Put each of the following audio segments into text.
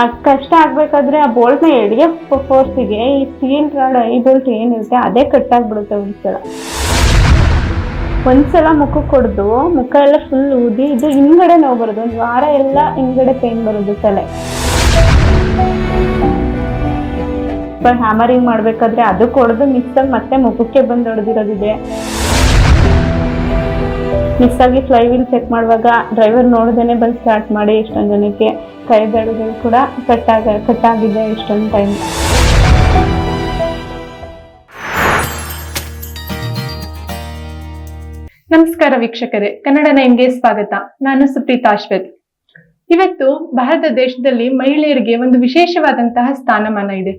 ಅದ್ ಕಷ್ಟ ಆಗ್ಬೇಕಾದ್ರೆ ಆ ಬೋಲ್ಟ್ನ ಫೋರ್ಸ್ ಫೋರ್ಸಿಗೆ ಈ ಸ್ಟೀಲ್ ರಾಡ್ ಐ ಬೋಲ್ಟ್ ಏನಿರುತ್ತೆ, ಅದೇ ಕಟ್ಟಾಗ್ಬಿಡುತ್ತೆ ಒಂದ್ಸಲ. ಒಂದ್ಸಲ ಮುಖಕ್ಕೆ ಹೊಡೆದು ಮುಖ ಎಲ್ಲ ಫುಲ್ ಊದಿ, ಇದು ಹಿಂದ್ಗಡೆ ನೋವು ಬರೋದು. ಒಂದು ವಾರ ಎಲ್ಲ ಹಿಂದ್ಗಡೆ ಪೇನ್ ಬರೋದು ತಲೆ. ಹ್ಯಾಮರಿಂಗ್ ಮಾಡ್ಬೇಕಾದ್ರೆ ಅದಕ್ಕೆ ಹೊಡೆದು ಆಗಿ ಮತ್ತೆ ಮುಖಕ್ಕೆ ಬಂದು ಹೊಡೆದಿರೋದಿದೆ. ಮಿಸ್ ಆಗಿ ಫ್ಲೈ ವೀಲ್ ಚೆಕ್ ಮಾಡುವಾಗ ಡ್ರೈವರ್ ನೋಡ್ದೇನೆ ಬಂದು ಸ್ಟಾರ್ಟ್ ಮಾಡಿ ಎಷ್ಟೊಂದು ಜನಕ್ಕೆ. ಕೈ ಬೆಳೆಗಳು ಕೂಡ ಕಟ್ಟಾಗ, ಕಟ್ಟಾಗಿದೆ ಇಷ್ಟೊಂದು ಟೈಮ್ ನಮಸ್ಕಾರ ವೀಕ್ಷಕರೇ, ಕನ್ನಡ ನೈನ್ಗೆ ಸ್ವಾಗತ. ನಾನು ಸುಪ್ರೀತಾ ಅಶ್ವಥ್ ಇವತ್ತು ಭಾರತ ದೇಶದಲ್ಲಿ ಮಹಿಳೆಯರಿಗೆ ಒಂದು ವಿಶೇಷವಾದಂತಹ ಸ್ಥಾನಮಾನ ಇದೆ.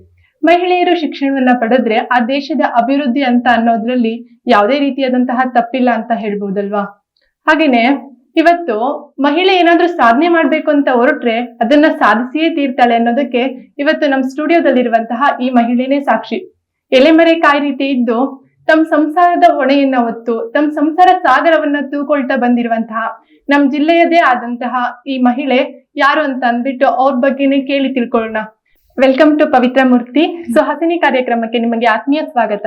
ಮಹಿಳೆಯರು ಶಿಕ್ಷಣವನ್ನ ಪಡೆದ್ರೆ ಆ ದೇಶದ ಅಭಿವೃದ್ಧಿ ಅಂತ ಅನ್ನೋದ್ರಲ್ಲಿ ಯಾವುದೇ ರೀತಿಯಾದಂತಹ ತಪ್ಪಿಲ್ಲ ಅಂತ ಹೇಳ್ಬೋದಲ್ವಾ? ಹಾಗೇನೆ ಇವತ್ತು ಮಹಿಳೆ ಏನಾದ್ರೂ ಸಾಧನೆ ಮಾಡ್ಬೇಕು ಅಂತ ಹೊರಟ್ರೆ ಅದನ್ನ ಸಾಧಿಸಿಯೇ ತೀರ್ತಾಳೆ ಅನ್ನೋದಕ್ಕೆ ಇವತ್ತು ನಮ್ಮ ಸ್ಟುಡಿಯೋದಲ್ಲಿರುವಂತಹ ಈ ಮಹಿಳೆನೇ ಸಾಕ್ಷಿ. ಎಲೆಮರೆ ಕಾಯಿ ರೀತಿ ಇದ್ದು ತಮ್ಮ ಸಂಸಾರದ ಹೊಣೆಯನ್ನ ಹೊತ್ತು ತಮ್ಮ ಸಂಸಾರ ಸಾಗರವನ್ನ ತೂಕೊಳ್ತಾ ಬಂದಿರುವಂತಹ ನಮ್ಮ ಜಿಲ್ಲೆಯದೇ ಆದಂತಹ ಈ ಮಹಿಳೆ ಯಾರು ಅಂತ ಅಂದ್ಬಿಟ್ಟು ಅವ್ರ ಬಗ್ಗೆನೇ ಕೇಳಿ ತಿಳ್ಕೊಳ್ಳೋಣ. Welcome to Pavitra Murthy. So ಹಸಿನಿ ಕಾರ್ಯಕ್ರಮಕ್ಕೆ ನಿಮಗೆ ಆತ್ಮೀಯ ಸ್ವಾಗತ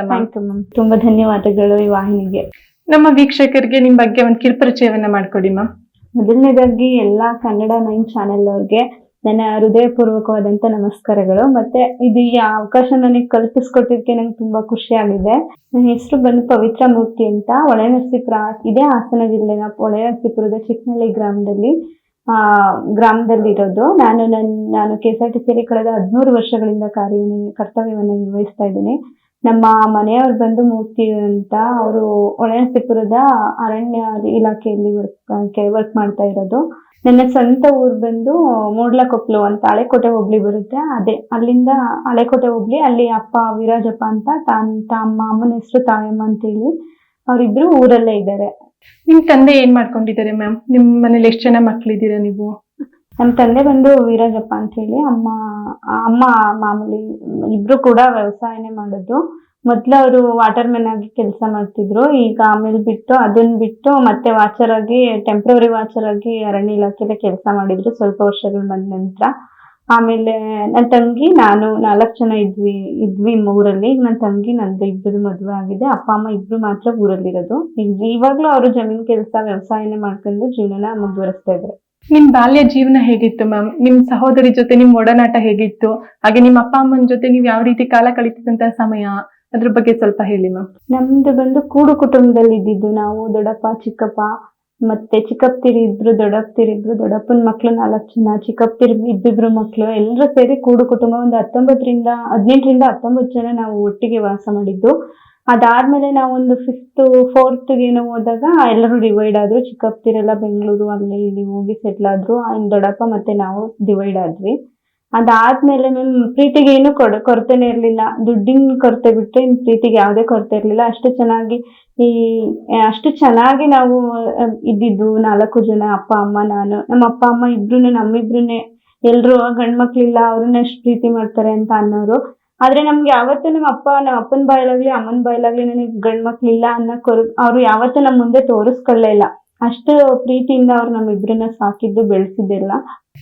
ತುಂಬಾ ಧನ್ಯವಾದಗಳು ಈ ವಾಹಿನಿಗೆ. ನಮ್ಮ ವೀಕ್ಷಕರಿಗೆ ನಿಮ್ ಬಗ್ಗೆ ಒಂದು ಕಿರುಪರಿಚಯವನ್ನ ಮಾಡ್ಕೊಡಿ ಮಾ ಮೊದಲನೇದಾಗಿ ಎಲ್ಲಾ ಕನ್ನಡ ನೈನ್ ಚಾನೆಲ್ ಅವ್ರಿಗೆ ನನ್ನ ಹೃದಯಪೂರ್ವಕವಾದಂತ ನಮಸ್ಕಾರಗಳು. ಮತ್ತೆ ಇದು ಈ ಅವಕಾಶ ನನಗೆ ಕಲ್ಪಿಸ್ಕೊಟ್ಟಿದ್ದಕ್ಕೆ ನಂಗೆ ತುಂಬಾ ಖುಷಿ ಆಗಿದೆ. ನನ್ನ ಹೆಸರು ಬಂದು ಪವಿತ್ರ ಮೂರ್ತಿ ಅಂತ. ಹೊಳೆನರಸೀಪುರ ಇದೇ, ಹಾಸನ ಜಿಲ್ಲೆನ ಹೊಳೆನರಸೀಪುರದ ಚಿಕ್ಕನಹಳ್ಳಿ ಗ್ರಾಮದಲ್ಲಿ, ಆ ಗ್ರಾಮದಲ್ಲಿರೋದು ನಾನು ನನ್ನ, ನಾನು ಕೆ ಎಸ್ ಆರ್ ಟಿ ಸಿಯಲ್ಲಿ ಕಳೆದ ಹದಿಮೂರು ವರ್ಷಗಳಿಂದ ಕಾರ್ಯವನ್ನು, ಕರ್ತವ್ಯವನ್ನು ನಿರ್ವಹಿಸ್ತಾ ಇದ್ದೀನಿ. ನಮ್ಮ ಮನೆಯವ್ರು ಬಂದು ಮೂರ್ತಿ ಅಂತ ಅವರು ಹೊಳೆನರಸೀಪುರದ ಅರಣ್ಯ ಇಲಾಖೆಯಲ್ಲಿ ವರ್ಕ್ ವರ್ಕ್ ಮಾಡ್ತಾ ಇರೋದು. ನನ್ನ ಸ್ವಂತ ಊರು ಬಂದು ಮೂಡ್ಲಕೊಪ್ಲು ಅಂತ ಹಳೆಕೋಟೆ ಹೋಬ್ಳಿ ಬರುತ್ತೆ. ಅದೇ, ಅಲ್ಲಿಂದ ಹಳೆಕೋಟೆ ಹೋಬ್ಳಿ, ಅಲ್ಲಿ ಅಪ್ಪ ವಿರಾಜಪ್ಪ ಅಂತ ತಾನ್, ತಮ್ಮ ಅಮ್ಮನ ಹೆಸರು ತಾಯಮ್ಮ ಅಂತೇಳಿ ಅವರಿಬ್ರು ಊರಲ್ಲೇ ಇದ್ದಾರೆ. ನಿಮ್ ತಂದೆ ಏನ್ ಮಾಡ್ಕೊಂಡಿದ್ದಾರೆ ಮ್ಯಾಮ್? ನಿಮ್ ಮನೇಲಿ ಎಷ್ಟು ಜನ ಮಕ್ಳಿದ್ದೀರಾ ನೀವು? ನಮ್ಮ ತಂದೆ ಬಂದು ವೀರಾಜಪ್ಪ ಅಂತ ಹೇಳಿ ಅಮ್ಮ ಅಮ್ಮ ಮಾಮೂಲಿ ಇಬ್ರು ಕೂಡ ವ್ಯವಸಾಯನೇ ಮಾಡೋದು. ಮೊದ್ಲು ಅವರು ವಾಟರ್ ಮ್ಯಾನ್ ಆಗಿ ಕೆಲಸ ಮಾಡ್ತಿದ್ರು, ಈಗ ಆಮೇಲೆ ಬಿಟ್ಟು ಅದನ್ನ ಬಿಟ್ಟು ಮತ್ತೆ ವಾಚರ್ ಆಗಿ ಟೆಂಪ್ರವರಿ ವಾಚರ್ ಆಗಿ ಅರಣ್ಯ ಇಲಾಖೆಲೆ ಕೆಲಸ ಮಾಡಿದ್ರು ಸ್ವಲ್ಪ ವರ್ಷಗಳು ಬಂದ ನಂತರ. ಆಮೇಲೆ ನನ್ನ ತಂಗಿ, ನಾನು ನಾಲ್ಕು ಜನ ಇದ್ವಿ ಇದ್ವಿ ಊರಲ್ಲಿ ನನ್ನ ತಂಗಿ, ನಂದು ಇಬ್ಬರು ಮದುವೆ ಆಗಿದೆ. ಅಪ್ಪ, ಅಮ್ಮ ಇಬ್ರು ಮಾತ್ರ ಊರಲ್ಲಿರೋದು. ಇವಾಗ್ಲೂ ಅವರು ಜಮೀನ್ ಕೆಲಸ ವ್ಯವಸಾಯನೇ ಮಾಡ್ಕೊಂಡು ಜೀವನನ ಮುಂದುವರಿಸ್ತಾ ಇದ್ದಾರೆ. ನಿಮ್ ಬಾಲ್ಯ ಜೀವನ ಹೇಗಿತ್ತು ಮ್ಯಾಮ್? ನಿಮ್ ಸಹೋದರಿ ಜೊತೆ ನಿಮ್ ಒಡನಾಟ ಹೇಗಿತ್ತು? ಹಾಗೆ ನಿಮ್ಮ ಅಪ್ಪ, ಅಮ್ಮನ ಜೊತೆ ನೀವ್ ಯಾವ ರೀತಿ ಕಾಲ ಕಳೀತಿದ್ದಂತ ಸಮಯ? ಅದ್ರ ಬಗ್ಗೆ ಸ್ವಲ್ಪ ಹೇಳಿ ಮ್ಯಾಮ್. ನಮ್ದು ಬಂದು ಕೂಡು ಕುಟುಂಬದಲ್ಲಿ ಇದ್ದಿದ್ದು ನಾವು ದೊಡ್ಡಪ್ಪ, ಚಿಕ್ಕಪ್ಪ, ಮತ್ತೆ ಚಿಕ್ಕಪ್ಪತಿರಿ ಇಬ್ರು, ದೊಡ್ಡಪ್ಪತಿರು ಇಬ್ರು, ದೊಡ್ಡಪ್ಪನ ಮಕ್ಳು, ನಾಲ್ಕು ಜನ, ಚಿಕ್ಕಪ್ಪತಿರು ಇಬ್ಬಿಬ್ರು ಮಕ್ಳು, ಎಲ್ಲರೂ ಸೇರಿ ಕೂಡು ಕುಟುಂಬ ಒಂದು ಹತ್ತೊಂಬತ್ತರಿಂದ ಹದಿನೆಂಟರಿಂದ ಹತ್ತೊಂಬತ್ತು ಜನ ನಾವು ಒಟ್ಟಿಗೆ ವಾಸ ಮಾಡಿದ್ದು. ಅದಾದ್ಮೇಲೆ ನಾವೊಂದು ಫಿಫ್ತ್ ಫೋರ್ತ್ ಏನೋ ಹೋದಾಗ ಎಲ್ಲರೂ ಡಿವೈಡ್ ಆದ್ರು. ಚಿಕ್ಕಪ್ಪತಿರೆಲ್ಲ ಬೆಂಗಳೂರು ಅಲ್ಲಿ ಇಲ್ಲಿ ಹೋಗಿ ಸೆಟ್ಲ್ ಆದ್ರು. ಇನ್ನು ದೊಡ್ಡಪ್ಪ ಮತ್ತೆ ನಾವು ಡಿವೈಡ್ ಆದ್ವಿ. ಅದಾದ್ಮೇಲೆ ಮ್ಯಾಮ್ ಪ್ರೀತಿಗೆ ಏನು ಕೊಡ, ಕೊರತೆನೇ ಇರ್ಲಿಲ್ಲ. ದುಡ್ಡಿನ ಕೊರತೆ ಬಿಟ್ಟರೆ ಇನ್ ಪ್ರೀತಿಗೆ ಯಾವುದೇ ಕೊರತೆ ಇರ್ಲಿಲ್ಲ. ಅಷ್ಟು ಚೆನ್ನಾಗಿ ಈ, ಅಷ್ಟು ಚೆನ್ನಾಗಿ ನಾವು ಇದ್ದಿದ್ದು ನಾಲ್ಕು ಜನ, ಅಪ್ಪ, ಅಮ್ಮ, ನಾನು. ನಮ್ಮ ಅಪ್ಪ, ಅಮ್ಮ ಇಬ್ರು ನಮ್ಮಿಬ್ರುನೆ. ಎಲ್ರು ಗಂಡ್ ಮಕ್ಳಿಲ್ಲ ಅವ್ರನ್ನ ಎಷ್ಟು ಪ್ರೀತಿ ಮಾಡ್ತಾರೆ ಅಂತ ಅನ್ನೋರು. ಆದ್ರೆ ನಮ್ಗೆ ಯಾವತ್ತೂ ನಮ್ಮ ಅಪ್ಪ ನಮ್ಮ ಅಪ್ಪನ ಬಾಯಲಾಗ್ಲಿ ಅಮ್ಮನ ಬಾಯಲಾಗ್ಲಿ ನನಗೆ ಗಂಡ್ ಮಕ್ಳಿಲ್ಲ ಅನ್ನೋ ಕೊರ ಅವ್ರು ಯಾವತ್ತೂ ನಮ್ಮ ಮುಂದೆ ತೋರಿಸ್ಕೊಳ್ಳೇ ಇಲ್ಲ. ಅಷ್ಟು ಪ್ರೀತಿಯಿಂದ ಅವ್ರು ನಮ್ಮಿಬ್ರನ್ನ ಸಾಕಿದ್ದು ಬೆಳೆಸಿದ್ದಿಲ್ಲ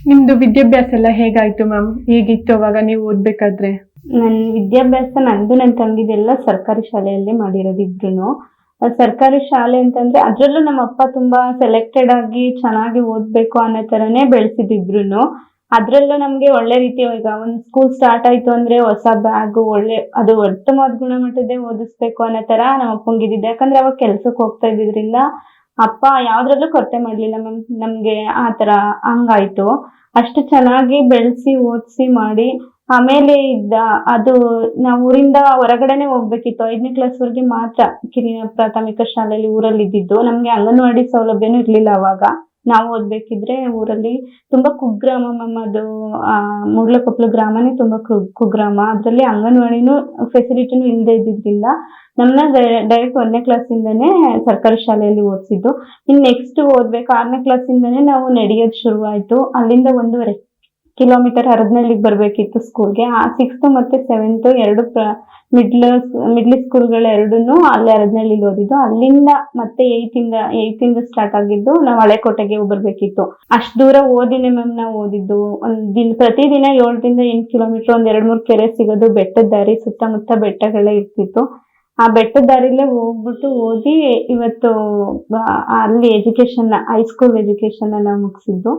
ನಿಮ್ದು ವಿದ್ಯಾಭ್ಯಾಸ ಎಲ್ಲ ಹೇಗಾಯ್ತು ಮ್ಯಾಮ್? ಹೇಗಿತ್ತು ಅವಾಗ ನೀವು ಓದ್ಬೇಕಾದ್ರೆ? ನನ್ನ ವಿದ್ಯಾಭ್ಯಾಸ ನಂದು ನನ್ನ ತಂಗಿದೆಲ್ಲ ಸರ್ಕಾರಿ ಶಾಲೆಯಲ್ಲೇ ಮಾಡಿರೋದು ಇಬ್ರು ಸರ್ಕಾರಿ ಶಾಲೆ ಅಂತಂದ್ರೆ ಅದ್ರಲ್ಲೂ ನಮ್ಮ ಅಪ್ಪ ತುಂಬಾ ಸೆಲೆಕ್ಟೆಡ್ ಆಗಿ ಚೆನ್ನಾಗಿ ಓದ್ಬೇಕು ಅನ್ನೋ ತರನೇ ಬೆಳೆಸಿದ್ರು ಅದ್ರಲ್ಲೂ ನಮ್ಗೆ ಒಳ್ಳೆ ರೀತಿ ಈಗ ಒಂದು ಸ್ಕೂಲ್ ಸ್ಟಾರ್ಟ್ ಆಯ್ತು ಅಂದ್ರೆ ಹೊಸ ಬ್ಯಾಗ್ ಒಳ್ಳೆ, ಅದು ಉತ್ತಮವಾದ ಗುಣಮಟ್ಟದ್ದೇ ಓದಿಸ್ಬೇಕು ಅನ್ನೋ ತರ ನಮ್ಮ ಅಪ್ಪಂಗೆ ಯಾಕಂದ್ರೆ ಅವಾಗ ಕೆಲ್ಸಕ್ಕೆ ಹೋಗ್ತಾ ಇದ್ದಿದ್ರಿಂದ ಅಪ್ಪ ಯಾವ್ದ್ರಲ್ಲೂ ಕೊರತೆ ಮಾಡ್ಲಿಲ್ಲ ಮ್ಯಾಮ್. ನಮ್ಗೆ ಆ ತರ ಹಂಗಾಯ್ತು. ಅಷ್ಟು ಚೆನ್ನಾಗಿ ಬೆಳೆಸಿ, ಓದಿಸಿ ಮಾಡಿ ಆಮೇಲೆ ಇದ್ದ ಅದು ನಾವು ಊರಿಂದ ಹೊರಗಡೆನೆ ಹೋಗ್ಬೇಕಿತ್ತು. ಐದನೇ ಕ್ಲಾಸ್ ವರೆಗೆ ಮಾತ್ರ ಕಿರಿಯ ಪ್ರಾಥಮಿಕ ಶಾಲೆಯಲ್ಲಿ ಊರಲ್ಲಿ ಇದ್ದಿದ್ದು ನಮ್ಗೆ ಅಂಗನವಾಡಿ ಸೌಲಭ್ಯನೂ ಇರ್ಲಿಲ್ಲ ಅವಾಗ. ನಾವು ಓದ್ಬೇಕಿದ್ರೆ ಊರಲ್ಲಿ ತುಂಬಾ ಕುಗ್ರಾಮ ಮ್ಯಾಮ್ ಅದು, ಆ, ಮುಡ್ಲಕೊಪ್ಲು ಗ್ರಾಮನೇ ತುಂಬಾ ಕುಗ್ರಾಮ. ಅದ್ರಲ್ಲಿ ಅಂಗನವಾಡಿನೂ ಫೆಸಿಲಿಟಿನೂ ಇಲ್ಲದೆ ಇದ್ದಿದ್ರಿಂದ ನಮ್ಮನ್ನ ಡೈರೆಕ್ಟ್ ಒಂದನೇ ಕ್ಲಾಸಿಂದನೇ ಸರ್ಕಾರಿ ಶಾಲೆಯಲ್ಲಿ ಓದಿಸಿದ್ದು. ಇನ್ನು ನೆಕ್ಸ್ಟ್ ಓದ್ಬೇಕು ಆರನೇ ಕ್ಲಾಸಿಂದನೇ ನಾವು ನಡೆಯೋದು ಶುರುವಾಯ್ತು. ಅಲ್ಲಿಂದ ಒಂದೂವರೆ ಕಿಲೋಮೀಟರ್ ಹರದ್ನಳ್ಳಿಗೆ ಬರಬೇಕಿತ್ತು ಸ್ಕೂಲ್ಗೆ ಆ ಸಿಕ್ಸ್ತ್ ಮತ್ತೆ ಸೆವೆಂತ್ ಎರಡು ಮಿಡ್ಲ್ ಮಿಡ್ಲ್ ಸ್ಕೂಲ್ಗಳು ಎರಡೂ ಅಲ್ಲೇ ಹರದ್ನಳ್ಳಿಲಿ ಓದಿದ್ದು. ಅಲ್ಲಿಂದ ಮತ್ತೆ ಏಯ್ತ್ ಇಂದ ಏಯ್ತ್ ಇಂದ ಸ್ಟಾರ್ಟ್ ಆಗಿದ್ದು ನಾವು ಹಳೆಕೋಟೆಗೆ ಬರಬೇಕಿತ್ತು. ಅಷ್ಟ್ ದೂರ ಓದಿನೇ ಮ್ಯಾಮ್ ನಾವು ಓದಿದ್ದು. ಒಂದ್ ದಿನ, ಪ್ರತಿದಿನ ಏಳರಿಂದ ಎಂಟು ಕಿಲೋಮೀಟರ್ ಒಂದ್ ಎರಡ್ ಮೂರ್ ಕೆರೆ ಸಿಗೋದು ಬೆಟ್ಟದ ದಾರಿ, ಸುತ್ತಮುತ್ತ ಬೆಟ್ಟಗಳೇ ಇರ್ತಿತ್ತು. ಆ ಬೆಟ್ಟದ ದಾರಿಲೇ ಹೋಗ್ಬಿಟ್ಟು ಓದಿ ಇವತ್ತು ಅಲ್ಲಿ ಎಜುಕೇಶನ್ ಹೈಸ್ಕೂಲ್ ಎಜುಕೇಶನ್ ನಾವು ಮುಗಿಸಿದ್ದು.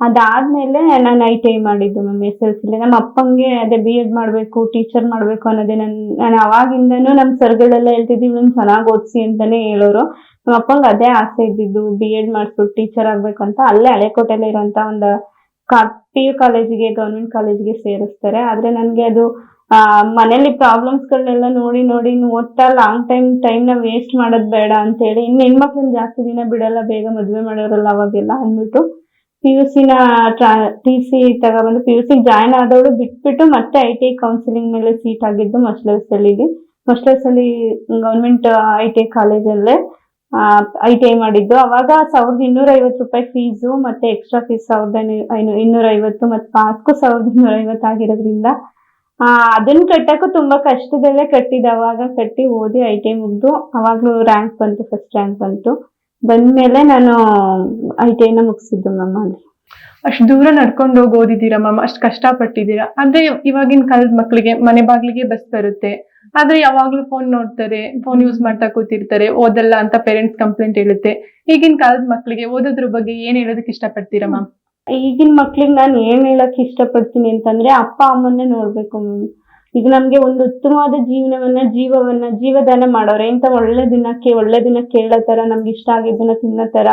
ಅದಾದ್ಮೇಲೆ ನಾನು ಐ ಟಿ ಐ ಮಾಡಿದ್ದು ಮ್ಯಾಮ್ ಎಸ್ ಎಲ್ ಸಿಲಿ ನಮ್ಮ ಅಪ್ಪಂಗೆ ಅದೇ ಬಿ ಎಡ್ ಮಾಡಬೇಕು ಟೀಚರ್ ಮಾಡಬೇಕು ಅನ್ನೋದೇ ನನ್ ನಾನು ಅವಾಗಿಂದನೂ ನಮ್ಮ ಸರ್ಗಳೆಲ್ಲ ಹೇಳ್ತಿದ್ವಿ ಇವ್ನು ಚೆನ್ನಾಗಿ ಓದಿಸಿ ಅಂತಾನೆ ಹೇಳೋರು. ನಮ್ಮ ಅಪ್ಪಂಗೆ ಅದೇ ಆಸೆ ಇದ್ದಿದ್ದು ಬಿ ಎಡ್ ಮಾಡಿಸ್ಬಿಟ್ಟು ಟೀಚರ್ ಆಗ್ಬೇಕು ಅಂತ. ಅಲ್ಲೇ ಹಳೆಕೋಟೆಲೆ ಇರೋಂಥ ಒಂದು ಕಾ ಪಿ ಯು ಕಾಲೇಜಿಗೆ ಗೌರ್ಮೆಂಟ್ ಕಾಲೇಜಿಗೆ ಸೇರಿಸ್ತಾರೆ. ಆದ್ರೆ ನನಗೆ ಅದು ಆ, ಮನೇಲಿ ಪ್ರಾಬ್ಲಮ್ಸ್ಗಳನ್ನೆಲ್ಲ ನೋಡಿ ನೋಡಿ ಓದ್ತಾ ಲಾಂಗ್ ಟೈಮ್ ಟೈಮ್ನ ವೇಸ್ಟ್ ಮಾಡೋದು ಬೇಡ ಅಂತೇಳಿ ಇನ್ನು ಹೆಣ್ಮಕ್ಳನ್ನ ಜಾಸ್ತಿ ದಿನ ಬಿಡಲ್ಲ ಬೇಗ ಮದುವೆ ಮಾಡೋರಲ್ಲ ಅವಾಗೆಲ್ಲ ಅಂದ್ಬಿಟ್ಟು. ಪಿ ಯು ಸಿನ ಟಿ ಸಿ ತಗೊಬಂದು ಪಿ ಯು ಸಿ ಜಾಯ್ನ್ ಆದವಳು ಬಿಟ್ಬಿಟ್ಟು ಮತ್ತೆ ಐ ಟಿ ಐ ಕೌನ್ಸಿಲಿಂಗ್ ಮೇಲೆ ಸೀಟ್ ಆಗಿದ್ದು ಮಸ್ಲರ್ಸಲ್ಲಿಗೆ ಮಸ್ಲರ್ಸಲ್ಲಿ ಗೌರ್ಮೆಂಟ್ ಐ ಟಿ ಐ ಕಾಲೇಜಲ್ಲೇ ಐ ಟಿ ಐ ಮಾಡಿದ್ದು. ಅವಾಗ ಸಾವಿರದ ಇನ್ನೂರ ಐವತ್ತು ರೂಪಾಯಿ ಫೀಸು ಮತ್ತೆ ಎಕ್ಸ್ಟ್ರಾ ಫೀಸ್ ಸಾವಿರದ ಇನ್ನೂರ ಐವತ್ತು ಮತ್ತೆ ಪಾಸ್ಕು ಸಾವಿರದ ಇನ್ನೂರ ಐವತ್ತು ಆಗಿರೋದ್ರಿಂದ ಅದನ್ನ ಕಟ್ಟಕ್ಕೂ ತುಂಬಾ ಕಷ್ಟದಲ್ಲೇ ಕಟ್ಟಿದ್ದು. ಅವಾಗ ಕಟ್ಟಿ ಓದಿ ಐ ಟಿ ಐ ಮುಗ್ದು, ಅವಾಗ್ಲೂ ರ್ಯಾಂಕ್ ಬಂತು ಫಸ್ಟ್ ರ್ಯಾಂಕ್ ಬಂತು. ಬಂದ್ಮೇಲೆ ನಾನು ಐ ಟಿ ಐನ ಮುಗಿಸಿದ್ದು ಮ್ಯಾಮ್ ಅಲ್ಲಿ ಅಷ್ಟು ದೂರ ನಡ್ಕೊಂಡು ಹೋಗಿ ಓದಿದ್ದೀರಾ ಮ್ಯಾಮ್ ಅಷ್ಟು ಕಷ್ಟಪಟ್ಟಿದ್ದೀರಾ? ಆದ್ರೆ ಇವಾಗಿನ ಕಾಲದ ಮಕ್ಕಳಿಗೆ ಮನೆ ಬಾಗಿಲಿಗೆ ಬಸ್ ಬರುತ್ತೆ. ಆದ್ರೆ ಯಾವಾಗ್ಲೂ ಫೋನ್ ನೋಡ್ತಾರೆ ಫೋನ್ ಯೂಸ್ ಮಾಡ್ತಾ ಕೂತಿರ್ತಾರೆ ಓದಲ್ಲ ಅಂತ ಪೇರೆಂಟ್ಸ್ ಕಂಪ್ಲೇಂಟ್ ಹೇಳುತ್ತೆ. ಈಗಿನ ಕಾಲದ ಮಕ್ಕಳಿಗೆ ಓದೋದ್ರ ಬಗ್ಗೆ ಏನ್ ಹೇಳೋದಕ್ಕೆ ಇಷ್ಟಪಡ್ತೀರಾ ಮ್ಯಾಮ್ ಈಗಿನ ಮಕ್ಳಿಗೆ ನಾನು ಏನ್ ಹೇಳಕ್ ಇಷ್ಟಪಡ್ತೀನಿ ಅಂತಂದ್ರೆ ಅಪ್ಪ ಅಮ್ಮನ್ನೇ ನೋಡ್ಬೇಕು ಮ್ಯಾಮ್ ಈಗ ನಮ್ಗೆ ಒಂದು ಉತ್ತಮವಾದ ಜೀವನವನ್ನ, ಜೀವವನ್ನ, ಜೀವದಾನ ಮಾಡೋರೆ. ಇಂತ ಒಳ್ಳೆ ದಿನಕ್ಕೆ, ಒಳ್ಳೆ ದಿನ ಕೇಳೋ ತರ ನಮ್ಗೆ ಇಷ್ಟ ಆಗಿದ್ದನ್ನ ತಿನ್ನೋ ತರ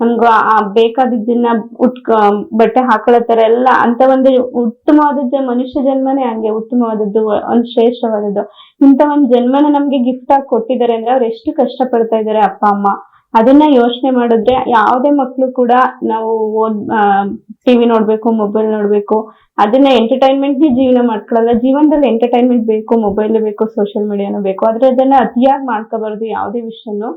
ನಮ್ಗ ಬೇಕಾದಿದ್ದನ್ನ ಉಟ್ಕ, ಬಟ್ಟೆ ಹಾಕೊಳ್ಳೋ ತರ ಎಲ್ಲ ಅಂತ ಒಂದು ಉತ್ತಮವಾದದ್ದು ಮನುಷ್ಯ ಜನ್ಮನೇ ಹಂಗೆ, ಉತ್ತಮವಾದದ್ದು, ಒಂದ್ ಶ್ರೇಷ್ಠವಾದದ್ದು. ಇಂತ ಒಂದು ಜನ್ಮನ ನಮ್ಗೆ ಗಿಫ್ಟ್ ಆಗಿ ಕೊಟ್ಟಿದ್ದಾರೆ ಅಂದ್ರೆ ಅವ್ರು ಎಷ್ಟು ಕಷ್ಟ ಪಡ್ತಾ ಇದಾರೆ ಅಪ್ಪ, ಅಮ್ಮ. ಅದನ್ನ ಯೋಚನೆ ಮಾಡಿದ್ರೆ ಯಾವುದೇ ಮಕ್ಳು ಕೂಡ ನಾವು ಓದ್ ಟಿವಿ ನೋಡ್ಬೇಕು ಮೊಬೈಲ್ ನೋಡ್ಬೇಕು, ಅದನ್ನ ಎಂಟರ್ಟೈನ್ಮೆಂಟ್ ಜೀವನ ಮಾಡ್ಕೊಳ್ಳಲ್ಲ ಜೀವನದಲ್ಲಿ ಎಂಟರ್ಟೈನ್ಮೆಂಟ್ ಬೇಕು ಮೊಬೈಲ್ ಬೇಕು ಸೋಷಿಯಲ್ ಮೀಡಿಯಾನು ಬೇಕು. ಆದ್ರೆ ಅದನ್ನ ಅತಿಯಾಗಿ ಮಾಡ್ಕೋಬಾರ್ದು ಯಾವುದೇ ವಿಷಯನು.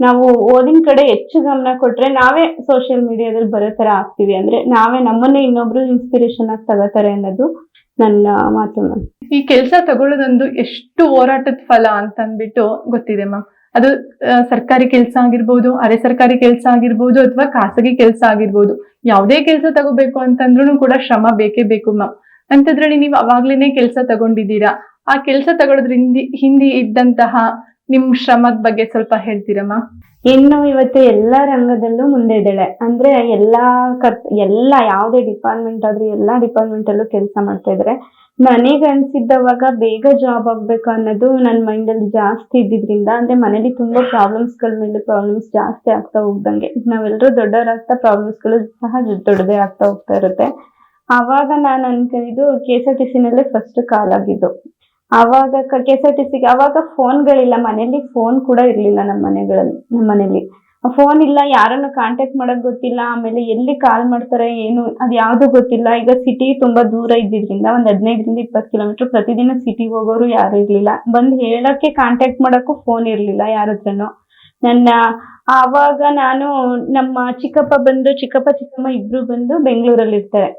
ನಾವು ಓದಿನ ಕಡೆ ಹೆಚ್ಚು ಗಮನ ಕೊಟ್ರೆ ನಾವೇ ಸೋಷಿಯಲ್ ಮೀಡಿಯಾದಲ್ಲಿ ಬರೋ ತರ ಆಗ್ತೀವಿ. ಅಂದ್ರೆ ನಾವೇ ನಮ್ಮನ್ನೇ ಇನ್ನೊಬ್ರು ಇನ್ಸ್ಪಿರೇಷನ್ ಆಗಿ ತಗೋತಾರೆ ಅನ್ನೋದು ನನ್ನ ಮಾತು ಈ ಕೆಲಸ ತಗೊಳ್ಳೋದೊಂದು ಎಷ್ಟು ಹೋರಾಟದ ಫಲ ಅಂತ ಅಂದ್ಬಿಟ್ಟು ಗೊತ್ತಿದೆ ಮ್ಯಾಮ್. ಅದು ಸರ್ಕಾರಿ ಕೆಲಸ ಆಗಿರ್ಬೋದು, ಅರೆ ಸರ್ಕಾರಿ ಕೆಲಸ ಆಗಿರ್ಬೋದು ಅಥವಾ ಖಾಸಗಿ ಕೆಲಸ ಆಗಿರ್ಬೋದು, ಯಾವುದೇ ಕೆಲಸ ತಗೋಬೇಕು ಅಂತಂದ್ರೂ ಕೂಡ ಶ್ರಮ ಬೇಕೇ ಬೇಕು ಮ್ಯಾಮ್ ಅಂತದ್ರಲ್ಲಿ ನೀವು ಅವಾಗ್ಲೇನೆ ಕೆಲಸ ತಗೊಂಡಿದ್ದೀರಾ? ಆ ಕೆಲಸ ತಗೊಳೋದ್ರಿಂದ ಹಿಂದಿ ಇದ್ದಂತಹ ನಿಮ್ ಶ್ರಮದ ಬಗ್ಗೆ ಸ್ವಲ್ಪ ಹೇಳ್ತೀರಾ ಮ್ಯಾಮ್ ಹೆಣ್ಣು ಇವತ್ತು ಎಲ್ಲಾ ರಂಗದಲ್ಲೂ ಮುಂದೆ ಇದ್ದಾಳೆ. ಅಂದ್ರೆ ಎಲ್ಲಾ ಕತ್ ಎಲ್ಲ ಯಾವುದೇ ಡಿಪಾರ್ಟ್ಮೆಂಟ್ ಆದ್ರೂ ಎಲ್ಲಾ ಡಿಪಾರ್ಟ್ಮೆಂಟ್ ಅಲ್ಲೂ ಕೆಲಸ ಮಾಡ್ತಾ ಇದಾರೆ. ನನಗೆ ಅನ್ಸಿದ್ದವಾಗ ಬೇಗ ಜಾಬ್ ಆಗ್ಬೇಕು ಅನ್ನೋದು ನನ್ನ ಮೈಂಡ್ ಅಲ್ಲಿ ಜಾಸ್ತಿ ಇದ್ದಿದ್ರಿಂದ, ಅಂದ್ರೆ ಮನೇಲಿ ತುಂಬಾ ಪ್ರಾಬ್ಲಮ್ಸ್ಗಳ ಮೇಲೆ ಪ್ರಾಬ್ಲಮ್ಸ್ ಜಾಸ್ತಿ ಆಗ್ತಾ ಹೋಗ್ದಂಗೆ. ನಾವೆಲ್ಲರೂ ದೊಡ್ಡವರಾಗ್ತಾ ಪ್ರಾಬ್ಲಮ್ಸ್ಗಳು ಸಹ ದೊಡ್ಡದೇ ಆಗ್ತಾ ಹೋಗ್ತಾ ಇರುತ್ತೆ. ಅವಾಗ ನಾನು ಅನ್ಕೊಂಡಿದ್ದು K S R T C ನಲ್ಲೇ ಫಸ್ಟ್ ಕಾಲ್ ಆಗಿದ್ದು. ಅವಾಗ ಕೆ ಎಸ್ ಆರ್ ಟಿ ಸಿಗೆ ಅವಾಗ ಫೋನ್ಗಳಿಲ್ಲ. ಮನೇಲಿ ಫೋನ್ ಕೂಡ ಇರ್ಲಿಲ್ಲ ನಮ್ಮ ಮನೆಗಳಲ್ಲಿ, ನಮ್ಮ ಮನೇಲಿ ಫೋನ್ ಇಲ್ಲ, ಯಾರನ್ನು ಕಾಂಟ್ಯಾಕ್ಟ್ ಮಾಡಕ್ ಗೊತ್ತಿಲ್ಲ. ಆಮೇಲೆ ಎಲ್ಲಿ ಕಾಲ್ ಮಾಡ್ತಾರೆ, ಏನು, ಅದ್ ಯಾವ್ದು ಗೊತ್ತಿಲ್ಲ. ಈಗ ಸಿಟಿ ತುಂಬಾ ದೂರ ಇದ್ದಿದ್ರಿಂದ ಒಂದ್ ಹದಿನೈದರಿಂದ ಇಪ್ಪತ್ತು ಕಿಲೋಮೀಟರ್ ಪ್ರತಿದಿನ ಸಿಟಿ ಹೋಗೋರು ಯಾರು ಇರ್ಲಿಲ್ಲ. ಬಂದ್ ಹೇಳಕ್ಕೆ ಕಾಂಟ್ಯಾಕ್ಟ್ ಮಾಡಕ್ಕೂ ಫೋನ್ ಇರ್ಲಿಲ್ಲ ಯಾರ ಹತ್ರನು ನನ್ನ, ಆವಾಗ ನಾನು ನಮ್ಮ ಚಿಕ್ಕಪ್ಪ ಬಂದು, ಚಿಕ್ಕಪ್ಪ ಚಿಕ್ಕಮ್ಮ ಇಬ್ರು ಬಂದು ಬೆಂಗಳೂರಲ್ಲಿ ಇರ್ತಾರೆ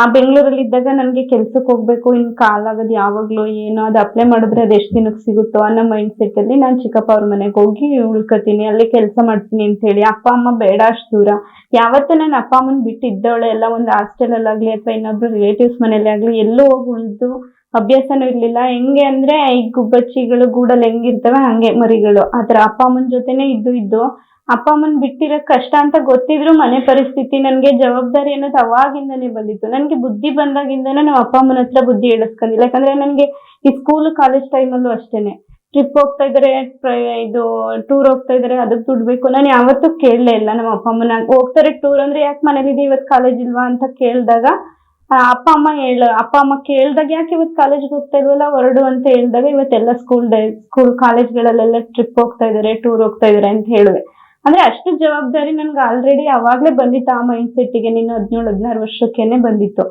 ಆ ಬೆಂಗಳೂರಲ್ಲಿ ಇದ್ದಾಗ ನನ್ಗೆ ಕೆಲ್ಸಕ್ಕೆ ಹೋಗ್ಬೇಕು, ಇನ್ ಕಾಲ್ ಆಗೋದು ಯಾವಾಗ್ಲೂ ಏನೋ, ಅದು ಅಪ್ಲೈ ಮಾಡಿದ್ರೆ ಅದು ಎಷ್ಟು ದಿನಕ್ಕೆ ಸಿಗುತ್ತೋ ಅನ್ನೋ ಮೈಂಡ್ ಸೆಟ್ ಅಲ್ಲಿ ನಾನು ಚಿಕ್ಕಪ್ಪ ಅವ್ರ ಮನೆಗೆ ಹೋಗಿ ಉಳ್ಕೊತೀನಿ, ಅಲ್ಲಿ ಕೆಲಸ ಮಾಡ್ತೀನಿ ಅಂತ ಹೇಳಿ ಅಪ್ಪ, ಅಮ್ಮ ಬೇಡ ಅಷ್ಟು ದೂರ. ಯಾವತ್ತೂ ನಾನು ಅಪ್ಪ ಅಮ್ಮನ ಬಿಟ್ಟು ಇದ್ದವಳೆ ಎಲ್ಲ ಒಂದು ಹಾಸ್ಟೆಲ್ ಅಲ್ಲಾಗ್ಲಿ ಅಥವಾ ಇನ್ನೊಬ್ರು ರಿಲೇಟಿವ್ಸ್ ಮನೇಲಿ ಆಗ್ಲಿ, ಎಲ್ಲೂ ಹೋಗಿ ಉಳಿದು ಅಭ್ಯಾಸನೂ ಇರ್ಲಿಲ್ಲ. ಹೆಂಗೆ ಅಂದ್ರೆ ಈ ಗುಬ್ಬಚ್ಚಿಗಳು ಗೂಡಲ್ಲಿ ಹೆಂಗಿರ್ತವೆ, ಹಂಗೆ ಮರಿಗಳು. ಆತರ ಅಪ್ಪ ಅಮ್ಮನ ಜೊತೆನೆ ಇದ್ದು ಇದ್ದು ಅಪ್ಪ ಅಮ್ಮನ್ ಬಿಟ್ಟಿರೋ ಕಷ್ಟ ಅಂತ ಗೊತ್ತಿದ್ರು ಮನೆ ಪರಿಸ್ಥಿತಿ ನನ್ಗೆ ಜವಾಬ್ದಾರಿ ಅನ್ನೋದು ಅವಾಗಿಂದನೇ ಬಂದಿತ್ತು. ನನ್ಗೆ ಬುದ್ಧಿ ಬಂದಾಗಿಂದನೇ ನಾವು ಅಪ್ಪ ಅಮ್ಮನ ಹತ್ರ ಬುದ್ಧಿ ಹೇಳಿಸ್ಕೊಂಡಿಲ್ಲ. ಯಾಕಂದ್ರೆ ನನ್ಗೆ ಈ ಸ್ಕೂಲ್ ಕಾಲೇಜ್ ಟೈಮಲ್ಲೂ ಅಷ್ಟೇನೆ. ಟ್ರಿಪ್ ಹೋಗ್ತಾ ಇದ್ರೆ ಇದು ಟೂರ್ ಹೋಗ್ತಾ ಇದಾರೆ ಅದಕ್ಕೆ ದುಡ್ಡು ಬೇಕು. ನಾನು ಯಾವತ್ತೂ ಕೇಳಲೇ ಇಲ್ಲ ನಮ್ಮ ಅಪ್ಪ ಅಮ್ಮನ. ಹೋಗ್ತಾರೆ ಟೂರ್ ಅಂದ್ರೆ ಯಾಕೆ ಮನೇಲಿದೆ ಇವತ್ತು ಕಾಲೇಜ್ ಇಲ್ವಾ ಅಂತ ಕೇಳಿದಾಗ ಅಪ್ಪ ಅಮ್ಮ ಹೇಳ, ಅಪ್ಪ ಅಮ್ಮ ಕೇಳ್ದಾಗ ಯಾಕೆ ಇವತ್ತು ಕಾಲೇಜ್ ಹೋಗ್ತಾ ಇಲ್ವಲ್ಲ ಹೊರಡು ಅಂತ ಹೇಳಿದಾಗ ಇವತ್ತೆಲ್ಲ ಸ್ಕೂಲ್ ಡೇ ಸ್ಕೂಲ್ ಕಾಲೇಜ್ಗಳಲ್ಲೆಲ್ಲ ಟ್ರಿಪ್ ಹೋಗ್ತಾ ಇದಾರೆ ಟೂರ್ ಹೋಗ್ತಾ ಇದಾರೆ ಅಂತ ಹೇಳಿದೆ ಅಂದ್ರೆ ಅಷ್ಟು ಜವಾಬ್ದಾರಿ ನನ್ಗೆ ಆಲ್ರೆಡಿ ಅವಾಗ್ಲೇ ಬಂದಿತ್ತು ಆ ಮೈಂಡ್ ಸೆಟ್ಗೆ ನೀನು ಹದಿನೇಳು, ಹದಿನಾರು ವರ್ಷಕ್ಕೇನೆ ಬಂದಿತ್ತು.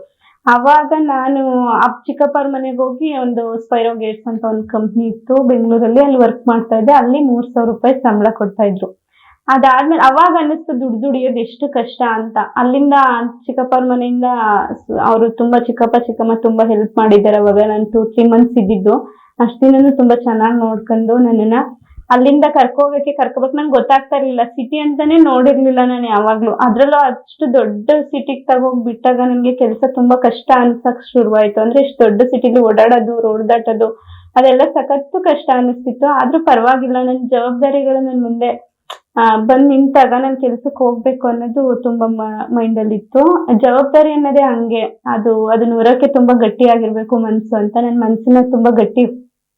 ಅವಾಗ ನಾನು ಅಪ್ ಚಿಕ್ಕಪ್ಪರ ಮನೆಗೆ ಹೋಗಿ ಒಂದು ಸ್ಪೈರೋ ಗೇಟ್ಸ್ ಅಂತ ಒಂದು ಕಂಪ್ನಿ ಇತ್ತು, ಬೆಂಗಳೂರಲ್ಲಿ ಅಲ್ಲಿ ವರ್ಕ್ ಮಾಡ್ತಾ ಇದ್ದೆ. ಅಲ್ಲಿ ಮೂರ್ ಸಾವಿರ ರೂಪಾಯಿ ಸಂಬಳ ಕೊಡ್ತಾ ಇದ್ರು. ಅದಾದ್ಮೇಲೆ ಅವಾಗ ಅನ್ನಿಸ್ತು, ದುಡ್ಡು ದುಡಿಯೋದು ಎಷ್ಟು ಕಷ್ಟ ಅಂತ. ಅಲ್ಲಿಂದ ಚಿಕ್ಕಪ್ಪರ ಮನೆಯಿಂದ ಅವರು ತುಂಬಾ ಚಿಕ್ಕಪ್ಪ, ಚಿಕ್ಕಮ್ಮ ತುಂಬಾ ಹೆಲ್ಪ್ ಮಾಡಿದ್ದಾರೆ ಅವಾಗ. ನಾನು ಟೂ ತ್ರೀ ಮಂತ್ಸ್ ಇದ್ದಿದ್ದು. ಅಷ್ಟಿನೂ ತುಂಬಾ ಚೆನ್ನಾಗಿ ನೋಡ್ಕೊಂಡು ನನ್ನನ್ನ ಅಲ್ಲಿಂದ ಕರ್ಕೋಬೇಕೆ ಕರ್ಕೋಬೇಕು. ನಂಗೆ ಗೊತ್ತಾಗ್ತಾ ಇರ್ಲಿಲ್ಲ. ಸಿಟಿ ಅಂತಾನೆ ನೋಡಿರ್ಲಿಲ್ಲ ನಾನು ಯಾವಾಗ್ಲೂ. ಅದ್ರಲ್ಲೂ ಅಷ್ಟು ದೊಡ್ಡ ಸಿಟಿಗೆ ತಗೋಗ್ ಬಿಟ್ಟಾಗ ನನಗೆ ಕೆಲಸ ತುಂಬಾ ಕಷ್ಟ ಅನ್ಸಕ್ ಶುರುವಾಯ್ತು. ಅಂದ್ರೆ ಇಷ್ಟು ದೊಡ್ಡ ಸಿಟಿಲಿ ಓಡಾಡೋದು ರೋಡ್ ದಾಟೋದು, ಅದೆಲ್ಲ ಸಖತ್ತು ಕಷ್ಟ ಅನಿಸ್ತಿತ್ತು. ಆದ್ರೂ ಪರವಾಗಿಲ್ಲ. ನನ್ನ ಜವಾಬ್ದಾರಿಗಳು ನನ್ನ ಮುಂದೆ ಬಂದ್ ನಿಂತಾಗ ನನ್ ಕೆಲ್ಸಕ್ಕೆ ಹೋಗ್ಬೇಕು ಅನ್ನೋದು ತುಂಬಾ ಮೈಂಡ್ ಅಲ್ಲಿ ಇತ್ತು ಜವಾಬ್ದಾರಿ ಅನ್ನೋದೇ ಹಂಗೆ. ಅದು ಅದನ್ನ ಹೊರಕ್ಕೆ ತುಂಬಾ ಗಟ್ಟಿ ಆಗಿರ್ಬೇಕು ಮನ್ಸು ಅಂತ. ನನ್ ಮನ್ಸನ್ನ ತುಂಬಾ ಗಟ್ಟಿ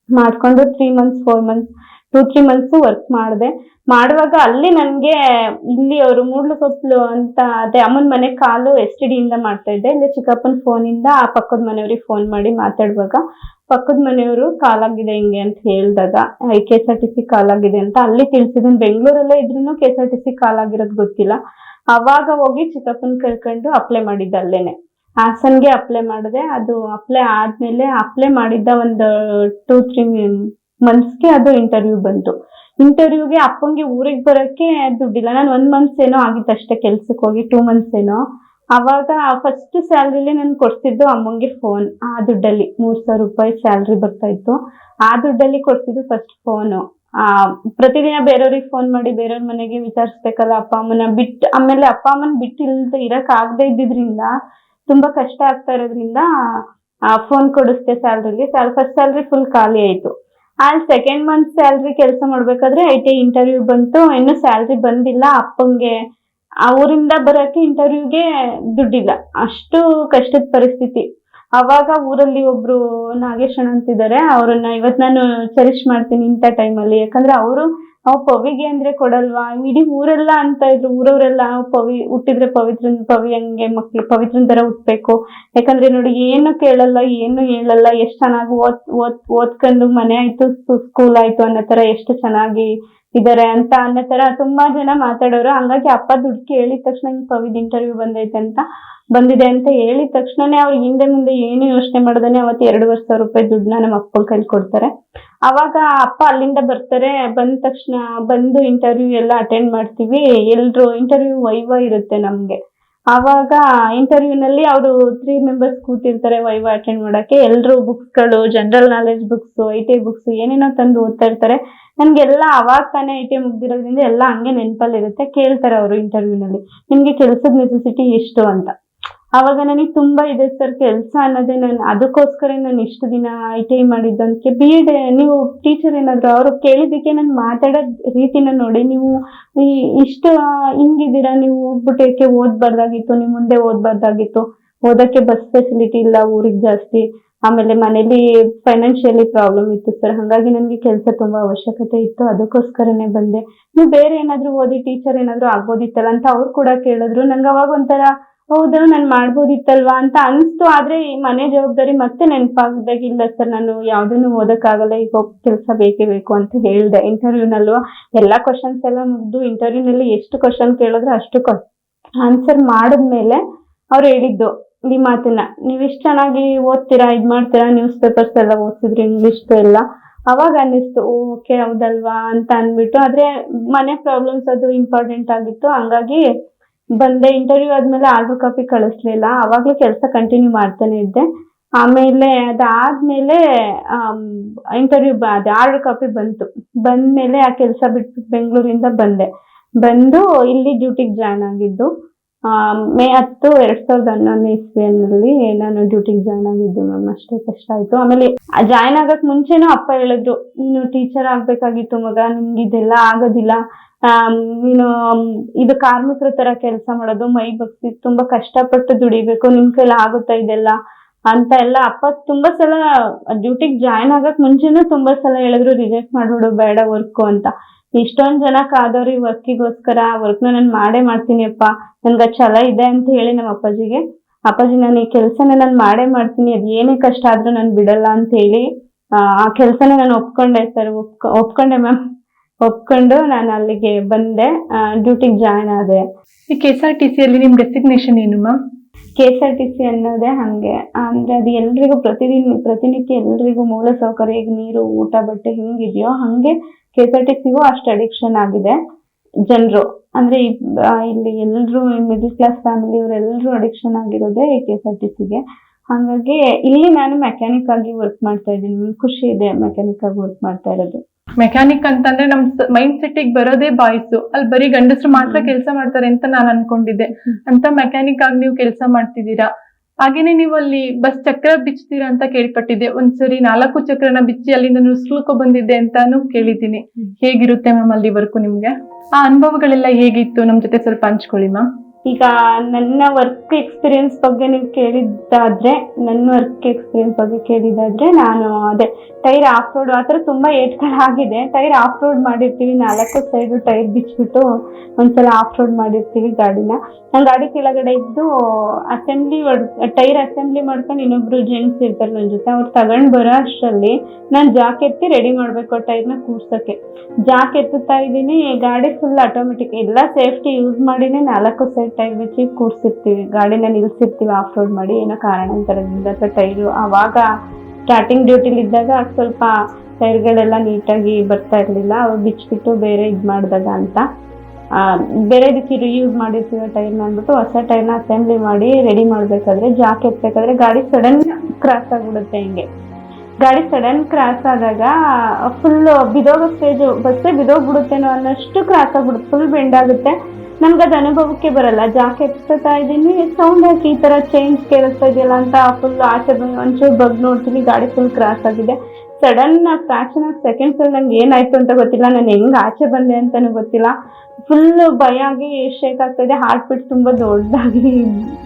ಮಾಡ್ಕೊಂಡು three months four months two three months work ಮಾಡಿದೆ. ಮಾಡುವಾಗ ಅಲ್ಲಿ ನನ್ಗೆ ಇಲ್ಲಿ ಅವರು ಮೂಡ್ಲು ಕೊಪ್ಲು ಅಂತ ಅದೇ ಅಮ್ಮನ ಮನೆ ಕಾಲು ಎಸ್ ಟಿ ಡಿಯಿಂದ ಮಾಡ್ತಾ ಇದ್ದೆ. ಇಲ್ಲಿ ಚಿಕ್ಕಪ್ಪನ ಫೋನಿಂದ ಆ ಪಕ್ಕದ ಮನೆಯವ್ರಿಗೆ ಫೋನ್ ಮಾಡಿ ಮಾತಾಡುವಾಗ, ಪಕ್ಕದ ಮನೆಯವರು ಕಾಲಾಗಿದೆ ಹಿಂಗೆ ಅಂತ ಹೇಳಿದಾಗ K S R T C ಕಾಲಾಗಿದೆ ಅಂತ ಅಲ್ಲಿ ತಿಳಿಸಿದನ್. ಬೆಂಗಳೂರಲ್ಲೇ ಇದ್ರು K S R T C ಕಾಲಾಗಿರೋದು ಗೊತ್ತಿಲ್ಲ. ಅವಾಗ ಹೋಗಿ ಚಿಕ್ಕಪ್ಪನ ಕರ್ಕೊಂಡು ಅಪ್ಲೈ ಮಾಡಿದ್ದೆ ಅಲ್ಲೇನೆ. ಹಾಸನ್ಗೆ ಅಪ್ಲೈ ಮಾಡಿದೆ. ಅದು ಅಪ್ಲೈ ಆದ್ಮೇಲೆ ಅಪ್ಲೈ ಮಾಡಿದ್ದ ಒಂದು ಟೂ ತ್ರೀ ಮಂತ್ಸ್ಗೆ ಅದು ಇಂಟರ್ವ್ಯೂ ಬಂತು. ಇಂಟರ್ವ್ಯೂಗೆ ಅಪ್ಪಂಗೆ ಊರಿಗೆ ಬರೋಕ್ಕೆ ದುಡ್ಡಿಲ್ಲ. ನಾನು ಒಂದ್ ಮಂತ್ಸ್ ಏನೋ ಆಗಿತ್ತು ಅಷ್ಟೇ ಕೆಲ್ಸಕ್ಕೆ ಹೋಗಿ ಟೂ ಮಂತ್ಸ್ ಏನೋ. ಅವಾಗ ಫಸ್ಟ್ ಸ್ಯಾಲ್ರಿಲಿ ನಾನು ಕೊಡ್ಸಿದ್ದು ಅಮ್ಮಂಗೆ ಫೋನ್ ಆ ದುಡ್ಡಲ್ಲಿ. ಮೂರ್ ಸಾವಿರ ರೂಪಾಯಿ ಸ್ಯಾಲ್ರಿ ಬರ್ತಾ ಇತ್ತು. ಆ ದುಡ್ಡಲ್ಲಿ ಕೊಡ್ತಿದ್ದು ಫಸ್ಟ್ ಫೋನ್ ಆ, ಪ್ರತಿದಿನ ಬೇರೆಯವ್ರಿಗೆ ಫೋನ್ ಮಾಡಿ ಬೇರೆಯವ್ರ ಮನೆಗೆ ವಿಚಾರಿಸ್ಬೇಕಲ್ಲ ಅಪ್ಪ ಅಮ್ಮನ ಬಿಟ್ಟು ಆಮೇಲೆ ಅಪ್ಪ ಅಮ್ಮನ ಬಿಟ್ಟು ಇಲ್ದ ಇರಕ್ ಆಗದೆ ಇದ್ದಿದ್ರಿಂದ ತುಂಬಾ ಕಷ್ಟ ಆಗ್ತಾ ಇರೋದ್ರಿಂದ ಫೋನ್ ಕೊಡಿಸ್ದೆ ಸ್ಯಾಲ್ರಿಲಿ ಫಸ್ಟ್ ಸ್ಯಾಲ್ರಿ ಫುಲ್ ಖಾಲಿ ಆಯ್ತು. ಆ ಸೆಕೆಂಡ್ ಮಂತ್ ಸ್ಯಾಲ್ರಿ ಕೆಲಸ ಮಾಡ್ಬೇಕಾದ್ರೆ ಐ ಟಿ ಇಂಟರ್ವ್ಯೂ ಬಂತು. ಇನ್ನು ಸ್ಯಾಲ್ರಿ ಬಂದಿಲ್ಲ. ಅಪ್ಪಂಗೆ, ಅವರಿಂದ ಬರಕ್ಕೆ ಬರೋಕೆ ಇಂಟರ್ವ್ಯೂಗೆ ದುಡ್ಡಿಲ್ಲ. ಅಷ್ಟು ಕಷ್ಟದ ಪರಿಸ್ಥಿತಿ. ಅವಾಗ ಊರಲ್ಲಿ ಒಬ್ರು ನಾಗೇಶ್ ಅಂತಿದ್ದಾರೆ. ಅವ್ರನ್ನ ಇವತ್ ನಾನು ಚೆರಿಶ್ ಮಾಡ್ತೀನಿ ಇಂಥ ಟೈಮಲ್ಲಿ ಯಾಕಂದ್ರೆ ಅವರು ನಾವು ಪವಿಗೆ ಅಂದ್ರೆ ಕೊಡಲ್ವಾ? ಇಡೀ ಊರೆಲ್ಲ ಅಂತ ಇದ್ರು, ಊರವರೆಲ್ಲ ಪವಿ, ಹುಟ್ಟಿದ್ರೆ ಪವಿತ್ರನ್ ಪವಿ ಹಂಗೆ ಮಕ್ಳು, ಪವಿತ್ರನ್ ತರ ಹುಟ್ಬೇಕು. ಯಾಕಂದ್ರೆ ನೋಡಿ, ಏನು ಕೇಳಲ್ಲ, ಏನು ಹೇಳಲ್ಲ, ಎಷ್ಟ್ ಚೆನ್ನಾಗಿ ಓದ್ ಓದ್, ಓದ್ಕೊಂಡು ಮನೆ ಆಯ್ತು ಸ್ಕೂಲ್ ಆಯ್ತು ಅನ್ನೋ ತರ ಎಷ್ಟು ಚೆನ್ನಾಗಿ ಇದಾರೆ ಅಂತ ಅನ್ನೋ ತರ ತುಂಬಾ ಜನ ಮಾತಾಡೋರು. ಹಂಗಾಗಿ ಅಪ್ಪ ದುಡ್ಡು ಕೇಳಿದ ತಕ್ಷಣ ಪವಿದ್ ಇಂಟರ್ವ್ಯೂ ಬಂದೈತೆ ಅಂತ ಬಂದಿದೆ ಅಂತ ಹೇಳಿದ ತಕ್ಷಣನೇ ಅವ್ರು ಹಿಂದೆ ಮುಂದೆ ಏನು ಯೋಚನೆ ಮಾಡ್ದಾನೆ ಅವತ್ತು ಎರಡುವರೆ ಸಾವಿರ ರೂಪಾಯಿ ದುಡ್ಡನ್ನ ನಮ್ಮ ಅಪ್ಪನ ಕೈಲಿ ಕೊಡ್ತಾರೆ. ಅವಾಗ ಅಪ್ಪ ಅಲ್ಲಿಂದ ಬರ್ತಾರೆ. ಬಂದ ತಕ್ಷಣ ಬಂದು ಇಂಟರ್ವ್ಯೂ ಎಲ್ಲ ಅಟೆಂಡ್ ಮಾಡ್ತೀವಿ. ಎಲ್ರು ಇಂಟರ್ವ್ಯೂ ವೈವ ಇರುತ್ತೆ ನಮ್ಗೆ. ಆವಾಗ ಇಂಟರ್ವ್ಯೂನಲ್ಲಿ ಅವರು ತ್ರೀ ಮೆಂಬರ್ಸ್ ಕೂತಿರ್ತಾರೆ ವೈವ ಅಟೆಂಡ್ ಮಾಡೋಕೆ ಎಲ್ರು ಬುಕ್ಸ್ಗಳು general knowledge books I T books ಏನೇನೋ ತಂದು ಓದ್ತಾ ಇರ್ತಾರೆ. ನನ್ಗೆಲ್ಲ ಅವಾಗ ತಾನೇ ಐ ಟಿ ಮುಗ್ದಿರೋದ್ರಿಂದ ಎಲ್ಲ ಹಂಗೆ ನೆನಪಲ್ಲಿರುತ್ತೆ ಕೇಳ್ತಾರೆ ಅವರು ಇಂಟರ್ವ್ಯೂನಲ್ಲಿ ನಿಮ್ಗೆ ಕೆಲಸದ ನೆಸೆಸಿಟಿ ಎಷ್ಟು ಅಂತ. ಅವಾಗ ನನಗೆ ತುಂಬಾ ಇದೆ ಸರ್ ಕೆಲಸ ಅನ್ನೋದೇ ನಾನು ಅದಕ್ಕೋಸ್ಕರ ನಾನು ಇಷ್ಟು ದಿನ I T I B Ed ನೀವು ಟೀಚರ್ ಏನಾದ್ರು ಅವರು ಕೇಳಿದ್ದಕ್ಕೆ ನಾನು ಮಾತಾಡೋ ರೀತಿನ ನೋಡಿ. ನೀವು ಇಷ್ಟ ಹಿಂಗಿದ್ದೀರಾ? ನೀವು ಹೋಗ್ಬಿಟ್ಟು ಓದ್ಬಾರ್ದಾಗಿತ್ತು, ನೀವು ಮುಂದೆ ಓದ್ಬಾರ್ದಾಗಿತ್ತು. ಓದಕ್ಕೆ ಬಸ್ ಫೆಸಿಲಿಟಿ ಇಲ್ಲ, ಊರಿಗೆ ಜಾಸ್ತಿ. ಆಮೇಲೆ ಮನೇಲಿ ಫೈನಾನ್ಷಿಯಲಿ ಪ್ರಾಬ್ಲಮ್ ಇತ್ತು ಸರ್. ಹಾಗಾಗಿ ನನಗೆ ಕೆಲಸ ತುಂಬಾ ಅವಶ್ಯಕತೆ ಇತ್ತು. ಅದಕ್ಕೋಸ್ಕರನೇ ಬಂದೆ. ನೀವು ಬೇರೆ ಏನಾದ್ರು ಓದಿ ಟೀಚರ್ ಏನಾದ್ರು ಆಗ್ಬೋದಿತ್ತಲ್ಲ ಅಂತ ಅವ್ರು ಕೂಡ ಕೇಳಿದ್ರು. ನಂಗೆ ಅವಾಗ ಒಂಥರ ಹೌದು, ನಾನು ಮಾಡ್ಬೋದಿತ್ತಲ್ವಾ ಅಂತ ಅನ್ಸ್ತು. ಆದ್ರೆ ಈ ಮನೆ ಜವಾಬ್ದಾರಿ ಮತ್ತೆ ನೆನಪಾಗ್ದಾಗಿಲ್ಲ ಸರ್. ನಾನು ಯಾವ್ದನ್ನು ಓದಕ್ಕಾಗಲ್ಲ, ಈಗ ಕೆಲಸ ಬೇಕೇ ಬೇಕು ಅಂತ ಹೇಳ್ದೆ. ಇಂಟರ್ವ್ಯೂನಲ್ಲೂ ಎಲ್ಲಾ ಕ್ವಶನ್ಸ್ ಎಲ್ಲ ಮುಗ್ದು ಇಂಟರ್ವ್ಯೂನಲ್ಲಿ ಎಷ್ಟು ಕ್ವಶನ್ ಕೇಳಿದ್ರೆ ಅಷ್ಟು ಆನ್ಸರ್ ಮಾಡಿದ್ಮೇಲೆ ಅವ್ರು ಹೇಳಿದ್ದು, ಈ ಮಾತನ್ನ ನೀವು ಇಷ್ಟು ಚೆನ್ನಾಗಿ ಓದ್ತೀರಾ, ಇದ್ ಮಾಡ್ತೀರಾ ನ್ಯೂಸ್ ಪೇಪರ್ಸ್ ಎಲ್ಲ ಓದ್ತಿದ್ರಿ ಇಂಗ್ಲಿಷ್ ಎಲ್ಲ? ಅವಾಗ ಅನ್ನಿಸ್ತು ಓಕೆ, ಹೌದಲ್ವಾ? ಅಂತ ಅನ್ಬಿಟ್ಟು. ಆದ್ರೆ ಮನೆ ಪ್ರಾಬ್ಲಮ್ಸ್ ಅದು ಇಂಪಾರ್ಟೆಂಟ್ ಆಗಿತ್ತು. ಹಂಗಾಗಿ ಬಂದೆ ಇಂಟರ್ವ್ಯೂ ಆದ್ಮೇಲೆ ಆರ್ಡರ್ ಕಾಪಿ ಕಳಿಸ್ಲಿಲ್ಲ ಅವಾಗ್ಲೂ ಕೆಲಸ ಕಂಟಿನ್ಯೂ ಮಾಡ್ತಾನೆ ಇದ್ದೆ. ಆಮೇಲೆ ಅದಾದ್ಮೇಲೆ ಇಂಟರ್ವ್ಯೂ ಅದೇ ಆರ್ಡರ್ ಕಾಪಿ ಬಂತು. ಬಂದ್ಮೇಲೆ ಆ ಕೆಲಸ ಬಿಟ್ಬಿಟ್ಟು ಬೆಂಗಳೂರಿಂದ ಬಂದೆ. ಬಂದು ಇಲ್ಲಿ ಡ್ಯೂಟಿಗೆ ಜಾಯ್ನ್ ಆಗಿದ್ದು. ಮೇ ಹತ್ತು ಎರಡ್ ಸಾವಿರದ ಹನ್ನೊಂದನೇ ಇಸ್ವಿಯಲ್ಲಿ ನಾನು ಡ್ಯೂಟಿಗೆ ಜಾಯ್ನ್ ಆಗಿದ್ದು ಮ್ಯಾಮ್, ಅಷ್ಟೇ ಕಷ್ಟ ಆಯ್ತು. ಆಮೇಲೆ ಜಾಯ್ನ್ ಆಗಕ್ ಮುಂಚೆನೂ ಅಪ್ಪ ಹೇಳಿದ್ರು, ನೀನು ಟೀಚರ್ ಆಗ್ಬೇಕಾಗಿತ್ತು ಮಗ ನಿಮ್ಗೆ ಇದೆಲ್ಲ ಆಗೋದಿಲ್ಲ ನೀನು ಇದು ಕಾರ್ಮಿಕರ ತರ ಕೆಲಸ ಮಾಡೋದು, ಮೈ ಬಗ್ಸಿ ತುಂಬಾ ಕಷ್ಟಪಟ್ಟು ದುಡಿಬೇಕು ನಿಮ್ ಕೈಲಿ ಆಗುತ್ತಾ ಇದೆಲ್ಲ ಅಂತ ಎಲ್ಲ ಅಪ್ಪ ತುಂಬಾ ಸಲ ಡ್ಯೂಟಿಗೆ ಜಾಯ್ನ್ ಆಗಕ್ ಮುಂಚೆನೂ ತುಂಬಾ ಸಲ ಹೇಳಿದ್ರು, ರಿಜೆಕ್ಟ್ ಮಾಡ್ಬಿಡು, ಬೇಡ ವರ್ಕು ಅಂತ. ಇಷ್ಟೊಂದ್ ಜನ ಕಾದವ್ರಿ ವರ್ಕಿಗೋಸ್ಕರ ವರ್ಕ್ನ ನಾನು ಮಾಡೇ ಮಾಡ್ತೀನಿ ಅಪ್ಪ. ನನ್ಗೆ ಛಲ ಇದೆ ಅಂತ ಹೇಳಿ ನಮ್ಮ ಅಪ್ಪಾಜಿಗೆ. ಅಪ್ಪಾಜಿ, ನಾನು ಈ ಕೆಲಸನ ನಾನು ಮಾಡೇ ಮಾಡ್ತೀನಿ, ಅದ್ ಏನೇ ಕಷ್ಟ ಆದ್ರೂ ನಾನು ಬಿಡಲ್ಲ ಅಂತ ಹೇಳಿ, ಆ ಆ ಕೆಲಸನ ನಾನು ಒಪ್ಕೊಂಡೆ ಸರ್, ಒಪ್ಕೊ, ಒಪ್ಕೊಂಡೆ ಮ್ಯಾಮ್ ಒಪ್ಕೊಂಡು ನಾನು ಅಲ್ಲಿಗೆ ಬಂದೆ ಡ್ಯೂಟಿಗೆ ಜಾಯ್ನ್ ಆದೆ. ಈ ಕೆ ಎಸ್ ಆರ್ ಟಿ ಸಿಯಲ್ಲಿ ನಿಮ್ ಡೆಸಿಗ್ನೇಷನ್ ಏನು ma'am K S R T C ಅನ್ನೋದೇ ಹಂಗೆ. ಅಂದ್ರೆ ಅದು ಎಲ್ರಿಗೂ ಪ್ರತಿದಿನ, ಪ್ರತಿನಿತ್ಯ ಎಲ್ರಿಗೂ ಮೂಲ ಸೌಕರ್ಯ ಈಗ ನೀರು, ಊಟ, ಬಟ್ಟೆ ಹೆಂಗಿದೆಯೋ ಹಂಗೆ ಕೆ ಎಸ್ ಆರ್ ಟಿ ಸಿಗೂ ಅಷ್ಟು ಅಡಿಕ್ಷನ್ ಆಗಿದೆ ಜನರು. ಅಂದ್ರೆ ಇಲ್ಲಿ ಎಲ್ಲರೂ ಮಿಡಲ್ ಕ್ಲಾಸ್ ಫ್ಯಾಮಿಲಿ ಇವರೆಲ್ಲರೂ ಅಡಿಕ್ಷನ್ ಆಗಿರೋದೇ ಕೆ ಎಸ್ ಆರ್ ಟಿ ಸಿಗೆ ಹಾಗಾಗಿ ಇಲ್ಲಿ ನಾನು ಮೆಕ್ಯಾನಿಕ್ ಆಗಿ ವರ್ಕ್ ಮಾಡ್ತಾ ಇದ್ದೀನಿ. ಖುಷಿ ಇದೆ ಮೆಕ್ಯಾನಿಕ್ ಆಗಿ ವರ್ಕ್ ಮಾಡ್ತಾ ಇರೋದು. ಮೆಕ್ಯಾನಿಕ್ ಅಂತಂದ್ರೆ ನಮ್ ಮೈಂಡ್ ಸೆಟ್ ಬರೋದೇ ಬಾಯ್ಸು. ಅಲ್ಲಿ ಬರೀ ಗಂಡಸರು ಮಾತ್ರ. ಕೆಲಸ ಮಾಡ್ತಾರೆ ಅಂತ ನಾನು ಅನ್ಕೊಂಡಿದ್ದೆ. ಅಂತ ಮೆಕ್ಯಾನಿಕ್ ಆಗಿ ನೀವು ಕೆಲಸ ಮಾಡ್ತಿದ್ದೀರಾ? ಹಾಗೇನೆ ನೀವು ಅಲ್ಲಿ ಬಸ್ ಚಕ್ರ ಬಿಚ್ತೀರಾ ಅಂತ ಕೇಳ್ಪಟ್ಟಿದ್ದೆ. ಒಂದ್ಸರಿ ನಾಲ್ಕು ಚಕ್ರನ ಬಿಚ್ಚಿ ಅಲ್ಲಿಂದ ನುಸ್ಲುಕೊ ಬಂದಿದ್ದೆ ಅಂತಾನು ಕೇಳಿದ್ದೀನಿ. ಹೇಗಿರುತ್ತೆ ಮ್ಯಾಮ್ ಅಲ್ಲಿ ವರ್ಕು ನಿಮ್ಗೆ? ಆ ಅನುಭವಗಳೆಲ್ಲ ಹೇಗಿತ್ತು? ನಮ್ ಜೊತೆ ಸ್ವಲ್ಪ ಹಂಚ್ಕೊಳ್ಳಿ ಮ್ಯಾಮ್ ಈಗ ನನ್ನ ವರ್ಕ್ ಎಕ್ಸ್ಪೀರಿಯನ್ಸ್ ಬಗ್ಗೆ ನೀವು ಕೇಳಿದ್ದಾದ್ರೆ, ನನ್ನ ವರ್ಕ್ ಎಕ್ಸ್ಪೀರಿಯನ್ಸ್ ಬಗ್ಗೆ ಕೇಳಿದ್ದಾದ್ರೆ ನಾನು ಅದೇ ಟೈರ್ ಆಫ್ ರೋಡ್ ಆ ಥರ ತುಂಬ ಏಟ್ಗಳಾಗಿದೆ. ಟೈರ್ ಆಫ್ ರೋಡ್ ಮಾಡಿರ್ತೀವಿ, ನಾಲ್ಕು ಸೈಡು ಟೈರ್ ಬಿಚ್ಬಿಟ್ಟು ಒಂದ್ಸಲ ಆಫ್ ರೋಡ್ ಮಾಡಿರ್ತೀವಿ ಗಾಡಿನ. ನಾನು ಗಾಡಿ ಕೆಳಗಡೆ ಇದ್ದು ಅಸೆಂಬ್ಲಿ ಟೈರ್ ಅಸೆಂಬ್ಲಿ ಮಾಡ್ಕೊಂಡು ಇನ್ನೊಬ್ರು ಜೆಂಟ್ಸ್ ಇರ್ತಾರೆ ನನ್ನ ಜೊತೆ, ಅವ್ರು ತಗೊಂಡ್ ಬರೋ ಅಷ್ಟರಲ್ಲಿ ನಾನು ಜಾಕ್ ಎತ್ತಿ ರೆಡಿ ಮಾಡಬೇಕು ಟೈರ್ನ ಕೂರ್ಸೋಕ್ಕೆ. ಜಾಕ್ ಎತ್ತುತ್ತಾ ಇದ್ದೀನಿ, ಗಾಡಿ ಫುಲ್ ಆಟೋಮೆಟಿಕ್ ಎಲ್ಲ ಸೇಫ್ಟಿ ಯೂಸ್ ಮಾಡಿನೇ ನಾಲ್ಕು ಸೈಡ್ ಟೈರ್ ಬಿಚ್ಚಿ ಕೂರ್ಸಿರ್ತೀವಿ, ಗಾಡಿನ ನಿಲ್ಲಿಸಿರ್ತೀವಿ ಆಫ್ ರೋಡ್ ಮಾಡಿ, ಏನೋ ಕಾರಣಾಂತರದಿಂದ ಅಥವಾ ಟೈರು ಆವಾಗ ಸ್ಟಾರ್ಟಿಂಗ್ ಡ್ಯೂಟಿಲಿ ಇದ್ದಾಗ ಸ್ವಲ್ಪ ಟೈರ್ಗಳೆಲ್ಲ ನೀಟಾಗಿ ಬರ್ತಾ ಇರಲಿಲ್ಲ ಅವ್ರು ಬಿಚ್ಚಿಬಿಟ್ಟು ಬೇರೆ ಇದು ಮಾಡಿದಾಗ ಅಂತ. ಬೇರೆ ಇದಕ್ಕೆ ಯೂಸ್ ಮಾಡಿರ್ತೀವಿ ಟೈರ್ನ ಅಂದ್ಬಿಟ್ಟು, ಹೊಸ ಟೈರ್ನ ಅಸೆಂಬ್ಲಿ ಮಾಡಿ ರೆಡಿ ಮಾಡಬೇಕಾದ್ರೆ, ಜಾಕ್ ಎತ್ತಬೇಕಾದ್ರೆ ಗಾಡಿ ಸಡನ್ ಕ್ರಾಸ್ ಆಗಿಬಿಡುತ್ತೆ ಹಿಂಗೆ. ಗಾಡಿ ಸಡನ್ ಕ್ರಾಸ್ ಆದಾಗ ಫುಲ್ ಬಿದೋಗೋ ಸ್ಟೇಜು ಬಸ್ಸೇ ಬಿದೋಗ್ಬಿಡುತ್ತೇನೋ ಅನ್ನೋಷ್ಟು ಕ್ರಾಸ್ ಆಗ್ಬಿಡುತ್ತೆ ಫುಲ್ ಬೆಂಡ್ ಆಗುತ್ತೆ. ನಮ್ಗೆ ಅದು ಅನುಭವಕ್ಕೆ ಬರಲ್ಲ. ಜಾಕೆಟ್ ಎತ್ತಾ ಇದ್ದೀನಿ. ಸೌಂಡ್ ಹಾಕಿ ಈ ಥರ ಚೇಂಜ್ ಕೇಳಿಸ್ತಾ ಇದೆಯಲ್ಲ ಅಂತ ಫುಲ್ ಆಚೆ ಬಂದು ಒಂಚೂರು ಬಗ್ ನೋಡ್ತೀನಿ. ಗಾಡಿ ಫುಲ್ ಕ್ರಾಸ್ ಆಗಿದೆ. ಸಡನ್ ಫ್ರಾಕ್ಷನ್ ಆಫ್ ಸೆಕೆಂಡ್ಸ್ ಅಲ್ಲಿ ನಂಗೆ ಏನಾಯ್ತು ಅಂತ ಗೊತ್ತಿಲ್ಲ. ನಾನು ಹೆಂಗ್ ಆಚೆ ಬಂದೆ ಅಂತಾನು ಗೊತ್ತಿಲ್ಲ. ಫುಲ್ ಭಯ ಆಗಿ ಶೇಕ್ ಆಗ್ತಾ ಇದೆ. ಹಾರ್ಟ್ ಬಿಟ್ ತುಂಬಾ ದೊಡ್ಡದಾಗಿ,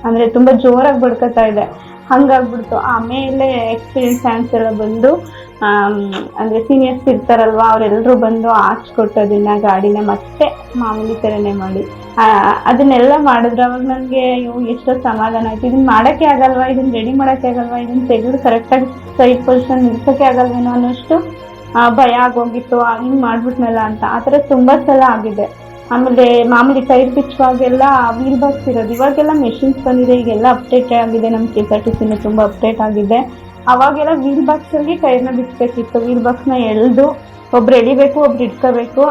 ಅಂದ್ರೆ ತುಂಬಾ ಜೋರಾಗಿ ಬಡ್ಕೋತಾ ಇದೆ. ಹಂಗಾಗ್ಬಿಡ್ತು. ಆಮೇಲೆ ಎಕ್ಸ್ಪೀರಿಯನ್ಸ್ ಫ್ಯಾನ್ಸ್ ಎಲ್ಲ ಬಂದು ಅಂದರೆ ಸೀನಿಯರ್ಸ್ ಇರ್ತಾರಲ್ವಾ ಅವರೆಲ್ಲರೂ ಬಂದು ಆಚೆ ಅದನ್ನ ಗಾಡಿನ ಮತ್ತೆ ಮಾಮೂಲಿ ಥರನೇ ಮಾಡಿ. ಅದನ್ನೆಲ್ಲ ಮಾಡಿದ್ರೆ. ಅವಾಗ ನನಗೆ, ಅಯ್ಯೋ, ಎಷ್ಟೋ ಸಮಾಧಾನ ಆಯ್ತು. ಇದನ್ನ ಮಾಡೋಕ್ಕೆ ಆಗಲ್ವಾ? ಇದನ್ನ ರೆಡಿ ಮಾಡೋಕ್ಕೆ ಆಗಲ್ವಾ? ಇದನ್ನ ತೆಗೆದು ಕರೆಕ್ಟಾಗಿ ಸೈಡ್ ಪೊಸಿಷನ್ ನಿಲ್ಸೋಕ್ಕೆ ಆಗಲ್ವೇನೋ ಅನ್ನೋಷ್ಟು ಭಯ ಆಗೋಗಿತ್ತು. ಹಿಂಗೆ ಮಾಡ್ಬಿಟ್ನಲ್ಲ ಅಂತ. ಆ ಥರ ತುಂಬ ಸಲ ಆಗಿದೆ. ಆಮೇಲೆ ಮಾಮೂಲಿ ಟೈರ್ ಬಿಚ್ಚುವಾಗೆಲ್ಲ ವೀಲ್ ಬಾಕ್ಸ್ ಇರೋದು. ಇವಾಗೆಲ್ಲ ಮೆಷಿನ್ಸ್ ಬಂದಿದೆ, ಈಗೆಲ್ಲ ಅಪ್ಡೇಟ್ ಆಗಿದೆ ನಮ್ಮ ಕೆ ಎಸ್ ಆರ್ ಟಿ ಸಿನ ತುಂಬ ಅಪ್ಡೇಟ್ ಆಗಿದೆ. ಅವಾಗೆಲ್ಲ ವೀಲ್ ಬಾಕ್ಸಲ್ಲಿ ಟೈರ್ನ ಬಿಚ್ಚಬೇಕಿತ್ತು ವೀಲ್ ಬಾಕ್ಸ್ನ ಎಳೆದು ಒಬ್ರು ಎಳಿಬೇಕು, ಒಬ್ರು ಇಟ್ಕೋಬೇಕು.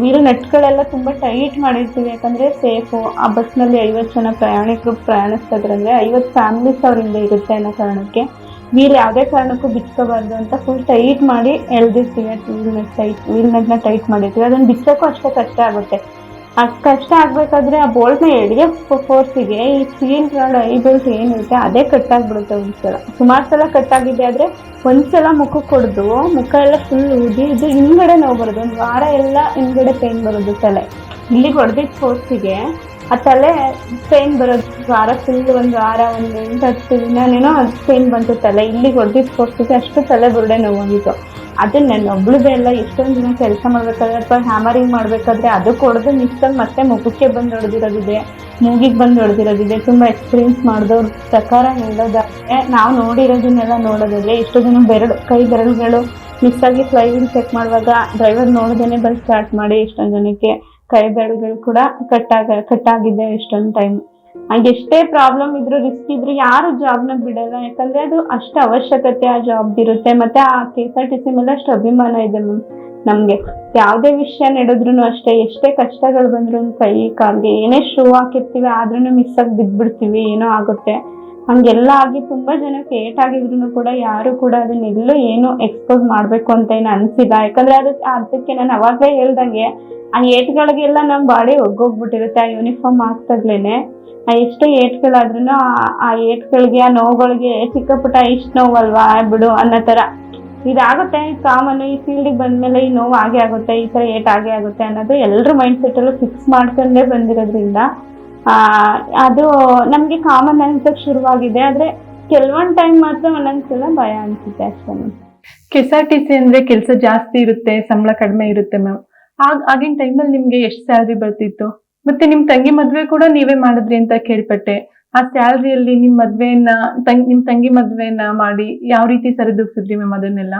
ವೀಲ್ ನಟ್ಗಳೆಲ್ಲ ತುಂಬ ಟೈಟ್ ಮಾಡಿರ್ತೀವಿ. ಯಾಕಂದರೆ ಸೇಫು ಆ ಬಸ್ನಲ್ಲಿ ಐವತ್ತು ಜನ ಪ್ರಯಾಣಿಕರು ಪ್ರಯಾಣಿಸ್ತಾ ಇದ್ರಂದರೆ ಐವತ್ತು ಫ್ಯಾಮಿಲೀಸ್ ಅವರಿಂದ ಇರುತ್ತೆ ಅನ್ನೋ ಕಾರಣಕ್ಕೆ. ವೀಲ್ ಯಾವುದೇ ಕಾರಣಕ್ಕೂ ಬಿಚ್ಕೋಬಾರ್ದು ಅಂತ ಫುಲ್ ಟೈಟ್ ಮಾಡಿ ಎಳ್ದಿರ್ತೀವಿ ವೀಲ್ ನಟ್ ಟೈಟ್ ವೀಲ್ ನಟ್ನ ಟೈಟ್ ಮಾಡಿರ್ತೀವಿ. ಅದನ್ನು ಬಿಚ್ಚೋಕ್ಕೂ ಅಷ್ಟೇ ಕಷ್ಟ ಆಗುತ್ತೆ. ಆ ಕಷ್ಟ ಆಗಬೇಕಾದ್ರೆ ಆ ಬೋಲ್ಟ್ನ ಎಳೆಯೋ ಫೋರ್ಸಿಗೆ ಈ ಸ್ಕ್ರೀನ್ ರಾಡ್ ಐ ಬೆಲ್ಟ್ ಏನಿರುತ್ತೆ ಅದೇ ಕಟ್ಟಾಗ್ಬಿಡುತ್ತೆ ಒಂದ್ಸಲ. ಸುಮಾರು ಸಲ ಕಟ್ಟಾಗಿದೆ ಆದರೆ ಒಂದ್ಸಲ ಮುಖಕ್ಕೆ ಕೊಡ್ದು ಮುಖ ಎಲ್ಲ ಫುಲ್ ಉದಿ ಇದು ಹಿಂದ್ಗಡೆ ನೋವು ಬರೋದು ಒಂದು ವಾರ ಎಲ್ಲ ಹಿಂದ್ಗಡೆ ಪೇನ್ ಬರೋದು ತಲೆ. ಇಲ್ಲಿಗೆ ಹೊಡೆದಿದ್ದ ಫೋರ್ಸಿಗೆ ಆ ತಲೆ ಪೇನ್ ಬರೋದು. ವಾರ ಫುಲ್ ಒಂದು ವಾರ, ಒಂದು ಎಂಟು, ಹತ್ತು ದಿನನೇನೋ ಪೇನ್ ಬಂತು ತಲೆ. ಇಲ್ಲಿಗೆ ಹೊಡೆದಿದ್ದು ಕೊಟ್ಟಿದ್ದೆ ಅಷ್ಟು ತಲೆ ಬುರುಡೆ ನೋವಾಗಿತ್ತು. ಅದು ನನ್ನ ಒಬ್ಳದೇ ಎಲ್ಲ ಎಷ್ಟೊಂದು ದಿನ ಕೆಲಸ ಮಾಡ್ಬೇಕಾದ್ರೆ ಅಥವಾ ಹ್ಯಾಮರಿಂಗ್ ಮಾಡಬೇಕಾದ್ರೆ ಅದು ಹೊಡೆದು ಮಿಕ್ಸಲ್ಲಿ ಮತ್ತೆ ಮುಖಕ್ಕೆ ಬಂದು ಹೊಡೆದಿರೋದಿದೆ. ಮೂಗಿಗೆ ಬಂದು ಹೊಡೆದಿರೋದಿದೆ. ತುಂಬ ಎಕ್ಸ್ಪೀರಿಯನ್ಸ್ ಮಾಡಿದವ್ರ ಪ್ರಕಾರ ಹೇಳೋದಾದ್ರೆ ನಾವು ನೋಡಿರೋದನ್ನೆಲ್ಲ ನೋಡೋದಿಲ್ಲ ಎಷ್ಟು ಜನ ಬೆರಳು, ಕೈ ಬೆರಳುಗಳು ಮಿಸ್ ಆಗಿ ಫ್ಲೈವಿಂಗ್ ಚೆಕ್ ಮಾಡುವಾಗ ಡ್ರೈವರ್ ನೋಡ್ದೇನೆ ಬಸ್ ಸ್ಟಾರ್ಟ್ ಮಾಡಿ ಎಷ್ಟೊಂದು ಜನಕ್ಕೆ. ಕೈ ಬೆರಳುಗಳು ಕೂಡ ಕಟ್ಟಾಗ ಕಟ್ಟಾಗಿದೆ ಎಷ್ಟೊಂದು ಟೈಮ್ ಎಷ್ಟೇ ಪ್ರಾಬ್ಲಮ್ ಇದ್ರು ರಿಸ್ಕ್ ಇದ್ರು ಯಾರು ಜಾಬ್ನ ಬಿಡಲ್ಲ. ಯಾಕಂದ್ರೆ ಅದು ಅಷ್ಟು ಅವಶ್ಯಕತೆ ಆ ಜಾಬ್ ಇರುತ್ತೆ. ಮತ್ತೆ ಆ K S R T C ಮೇಲೆ ಅಷ್ಟು ಅಭಿಮಾನ ಇದೆ ಮ್ಯಾಮ್ ನಮ್ಗೆ ಯಾವುದೇ ವಿಷಯ ನಡೆದ್ರು ಅಷ್ಟೇ. ಎಷ್ಟೇ ಕಷ್ಟಗಳು ಬಂದ್ರು ಕೈ, ಕಾಲ್ಗೆ ಏನೇ ಶೂ ಹಾಕಿರ್ತೀವಿ ಆದ್ರೂ ಮಿಸ್ ಆಗಿ ಬಿದ್ದ್ಬಿಡ್ತೀವಿ ಏನೋ ಆಗುತ್ತೆ. ಹಂಗೆಲ್ಲ ಆಗಿ ತುಂಬಾ ಜನಕ್ಕೆ ಏಟ್ ಆಗಿದ್ರು ಕೂಡ ಯಾರು ಕೂಡ ಅದನ್ನೆಲ್ಲೂ ಏನು ಎಕ್ಸ್ಪೋಸ್ ಮಾಡ್ಬೇಕು ಅಂತ ಏನು ಅನ್ಸಿಲ್ಲ. ಯಾಕಂದ್ರೆ ಅದು ಅದಕ್ಕೆ ನಾನು ಅವಾಗಲೇ ಹೇಳ್ದಂಗೆ ಆ ಏಟ್ಗಳಿಗೆಲ್ಲ ನಮ್ಮ ಬಾಡಿ ಒಗ್ಗೋಗ್ಬಿಟ್ಟಿರುತ್ತೆ, ಆ ಯೂನಿಫಾರ್ಮ್ ಹಾಕ್ತಾಗ್ಲೇನೆ ಆ ಎಷ್ಟೇ ಏಟ್ಗಳಾದ್ರೂ ಆ ಏಟ್ಗಳಿಗೆ, ಆ ನೋವುಗಳಿಗೆ ಚಿಕ್ಕ ಪುಟ್ಟ ಇಷ್ಟು ನೋವಲ್ವಾ, ಬಿಡು ಅನ್ನೋ ಥರ ಇದಾಗುತ್ತೆ ಕಾಮನ್ ಈ ಫೀಲ್ಡಿಗೆ ಬಂದ್ಮೇಲೆ ಈ ನೋವು ಆಗೇ ಆಗುತ್ತೆ, ಈ ಥರ ಏಟ್ ಆಗೇ ಆಗುತ್ತೆ ಅನ್ನೋದು ಎಲ್ಲರೂ ಮೈಂಡ್ ಸೆಟ್ಟಲ್ಲೂ ಫಿಕ್ಸ್ ಮಾಡ್ಕೊಂಡೇ ಬಂದಿರೋದ್ರಿಂದ ಅದು ನಮಗೆ ಕಾಮನ್ ಅನ್ಸಕ್ ಶುರುವಾಗಿದೆ. ಆದ್ರೆ ಕೆಲವೊಂದು ಟೈಮ್ ಮಾತ್ರ ಒಂದೊಂದ್ಸಲ ಭಯ ಅನ್ಸುತ್ತೆ ಅಷ್ಟೇ ಕೆಸ್ ಆರ್ ಟಿ ಸಿ ಅಂದ್ರೆ ಕೆಲಸ ಜಾಸ್ತಿ ಇರುತ್ತೆ, ಸಂಬಳ ಕಡಿಮೆ ಇರುತ್ತೆ ಮ್ಯಾಮ್. ಆಗ, ಆಗಿನ ಟೈಮಲ್ಲಿ ನಿಮ್ಗೆ ಎಷ್ಟು ಸ್ಯಾಲ್ರಿ ಬರ್ತಿತ್ತು? ಮತ್ತೆ ನಿಮ್ ತಂಗಿ ಮದ್ವೆ ಕೂಡ ನೀವೇ ಮಾಡಿದ್ರಿ ಅಂತ ಕೇಳ್ಪಟ್ಟೆ. ಆ ಸ್ಯಾಲ್ರಿಯಲ್ಲಿ ನಿಮ್ ಮದ್ವೆಯನ್ನ ನಿಮ್ ತಂಗಿ ಮದ್ವೆಯನ್ನ ಮಾಡಿ ಯಾವ ರೀತಿ ಸರಿದೂಗ್ಸಿದ್ರಿ ಮ್ಯಾಮ್ ಅದನ್ನೆಲ್ಲ?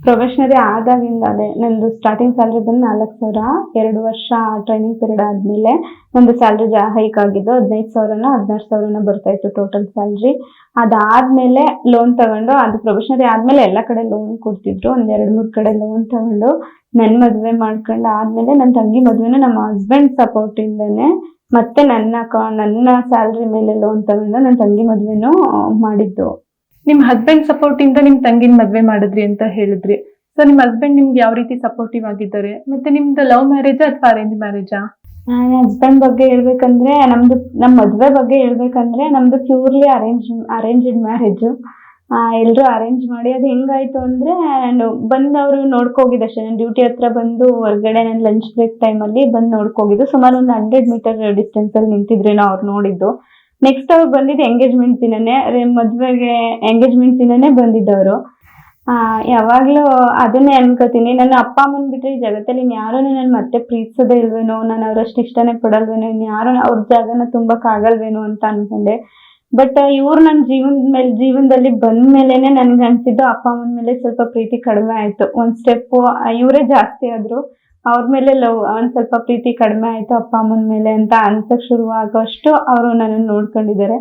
ಪ್ರೊಫೆಷನರಿ ಆದಾಗಿಂದಲೇ, ನಂದು ಸ್ಟಾರ್ಟಿಂಗ್ ಸ್ಯಾಲ್ರಿ ಬಂದು ನಾಲ್ಕು ಸಾವಿರ ಎರಡು ವರ್ಷ ಟ್ರೈನಿಂಗ್ ಪೀರಿಯಡ್ ಆದಮೇಲೆ ನಂದು ಸ್ಯಾಲ್ರಿ ಜಾ ಹೈಕ್ ಆಗಿದ್ದು ಹದಿನೈದು ಸಾವಿರನ, ಹದಿನಾರು ಸಾವಿರನ ಬರ್ತಾ ಇತ್ತು ಟೋಟಲ್ ಸ್ಯಾಲ್ರಿ ಅದಾದ್ಮೇಲೆ ಲೋನ್ ತಗೊಂಡು, ಅದು ಪ್ರೊಫೆಷನರಿ ಆದ್ಮೇಲೆ ಎಲ್ಲ ಕಡೆ ಲೋನ್ ಕೊಡ್ತಿದ್ರು. ಒಂದ್ ಎರಡು ಮೂರ್ ಕಡೆ ಲೋನ್ ತಗೊಂಡು ನನ್ ಮದ್ವೆ ಮಾಡ್ಕೊಂಡು ಆದ್ಮೇಲೆ ನನ್ನ ತಂಗಿ ಮದುವೆನ ನಮ್ಮ ಹಸ್ಬೆಂಡ್ ಸಪೋರ್ಟ್ ಇಂದಾನೆ ಮತ್ತೆ ನನ್ನ ನನ್ನ ಸ್ಯಾಲ್ರಿ ಮೇಲೆ ಲೋನ್ ತಗೊಂಡು ನನ್ನ ತಂಗಿ ಮದ್ವೆನೂ ಮಾಡಿದ್ದು. ನಿಮ್ ಹಸ್ಬೆಂಡ್ ಸಪೋರ್ಟ್ ಇಂದ ನಿಮ್ ತಂಗಿನ ಮದ್ವೆ ಮಾಡಿದ್ರಿ ಅಂತ ಹೇಳಿದ್ರಿ. ಸೊ ನಿಮ್ ಹಸ್ಬೆಂಡ್ ನಿಮ್ಗೆ ಯಾವ ರೀತಿ ಸಪೋರ್ಟಿವ್ ಆಗಿದ್ದಾರೆ? ಮತ್ತೆ ನಿಮ್ದು ಲವ್ ಮ್ಯಾರೇಜಾ ಅಥವಾ ಅರೇಂಜ್ ಮ್ಯಾರೇಜಾ ನನ್ನ ಹಸ್ಬೆಂಡ್ ಬಗ್ಗೆ ಹೇಳ್ಬೇಕಂದ್ರೆ, ನಮ್ದು ನಮ್ಮ ಮದ್ವೆ ಬಗ್ಗೆ ಹೇಳ್ಬೇಕಂದ್ರೆ, ನಮ್ದು ಪ್ಯೂರ್ಲಿ ಅರೇಂಜ್ ಅರೇಂಜ್ಡ್ ಮ್ಯಾರೇಜ್ ಎಲ್ರು ಅರೇಂಜ್ ಮಾಡಿ ಅದು ಹೆಂಗಾಯ್ತು ಅಂದ್ರೆ ಬಂದು ಅವರು ನೋಡ್ಕೋಗಿದ್ದು ಅಷ್ಟೇ. ನಾನು ಡ್ಯೂಟಿ ಹತ್ರ ಬಂದು ಹೊರಗಡೆ ನನ್ನ ಲಂಚ್ ಬ್ರೇಕ್ ಟೈಮಲ್ಲಿ ಬಂದು ನೋಡ್ಕೋಗಿದ್ದು. ಸುಮಾರು ಒಂದು ಹಂಡ್ರೆಡ್ ಮೀಟರ್ ಡಿಸ್ಟೆನ್ಸ್ ಅಲ್ಲಿ ನಿಂತಿದ್ರೇನೋ ಅವ್ರು ನೋಡಿದ್ದು. ನೆಕ್ಸ್ಟ್ ಅವ್ರು ಬಂದಿದ್ದು ಎಂಗೇಜ್ಮೆಂಟ್ ದಿನನೇ, ಅದೇ ಮದ್ವೆಗೆ ಎಂಗೇಜ್ಮೆಂಟ್ ದಿನನೇ ಬಂದಿದ್ದವರು. ಯಾವಾಗ್ಲೂ ಅದನ್ನೇ ಅನ್ಕೋತೀನಿ. ನನ್ನ ಅಪ್ಪ ಅಮ್ಮನ್ ಬಿಟ್ರೆ ಈ ಜಗತ್ತಲ್ಲಿ ಇನ್ಯಾರೂ ನನ್ನ ಮತ್ತೆ ಪ್ರೀತಿಸೋದೇ ಇಲ್ವೇನೋ, ನಾನು ಅವ್ರಷ್ಟು ಇಷ್ಟನೇ ಪಡಲ್ವೇನೋ ಇನ್ಯಾರು ಅವ್ರ ಜಾಗನ ತುಂಬಕ್ ಆಗಲ್ವೇನೋ ಅಂತ ಅನ್ಕೊಂಡೆ. ಬಟ್ ಇವ್ರು ನನ್ನ ಜೀವನದ ಮೇಲೆ, ಜೀವನದಲ್ಲಿ ಬಂದ ಮೇಲೆನೆ ನನ್ಗೆ ಅನ್ಸಿದ್ದು ಅಪ್ಪ ಅಮ್ಮನ ಮೇಲೆ ಸ್ವಲ್ಪ ಪ್ರೀತಿ ಕಡಿಮೆ ಆಯ್ತು. ಒಂದ್ ಸ್ಟೆಪ್ ಇವರೇ ಜಾಸ್ತಿ ಆದ್ರು. ಅವ್ರ ಮೇಲೆ ಲವ್ ಒಂದ್ ಸ್ವಲ್ಪ ಪ್ರೀತಿ ಕಡಿಮೆ ಆಯ್ತು ಅಪ್ಪ ಅಮ್ಮನ ಮೇಲೆ ಅಂತ ಅನ್ಸಕ್ ಶುರು ಆಗೋಷ್ಟು ಅವರು ನನ್ನನ್ನು ನೋಡ್ಕೊಂಡಿದ್ದಾರೆ.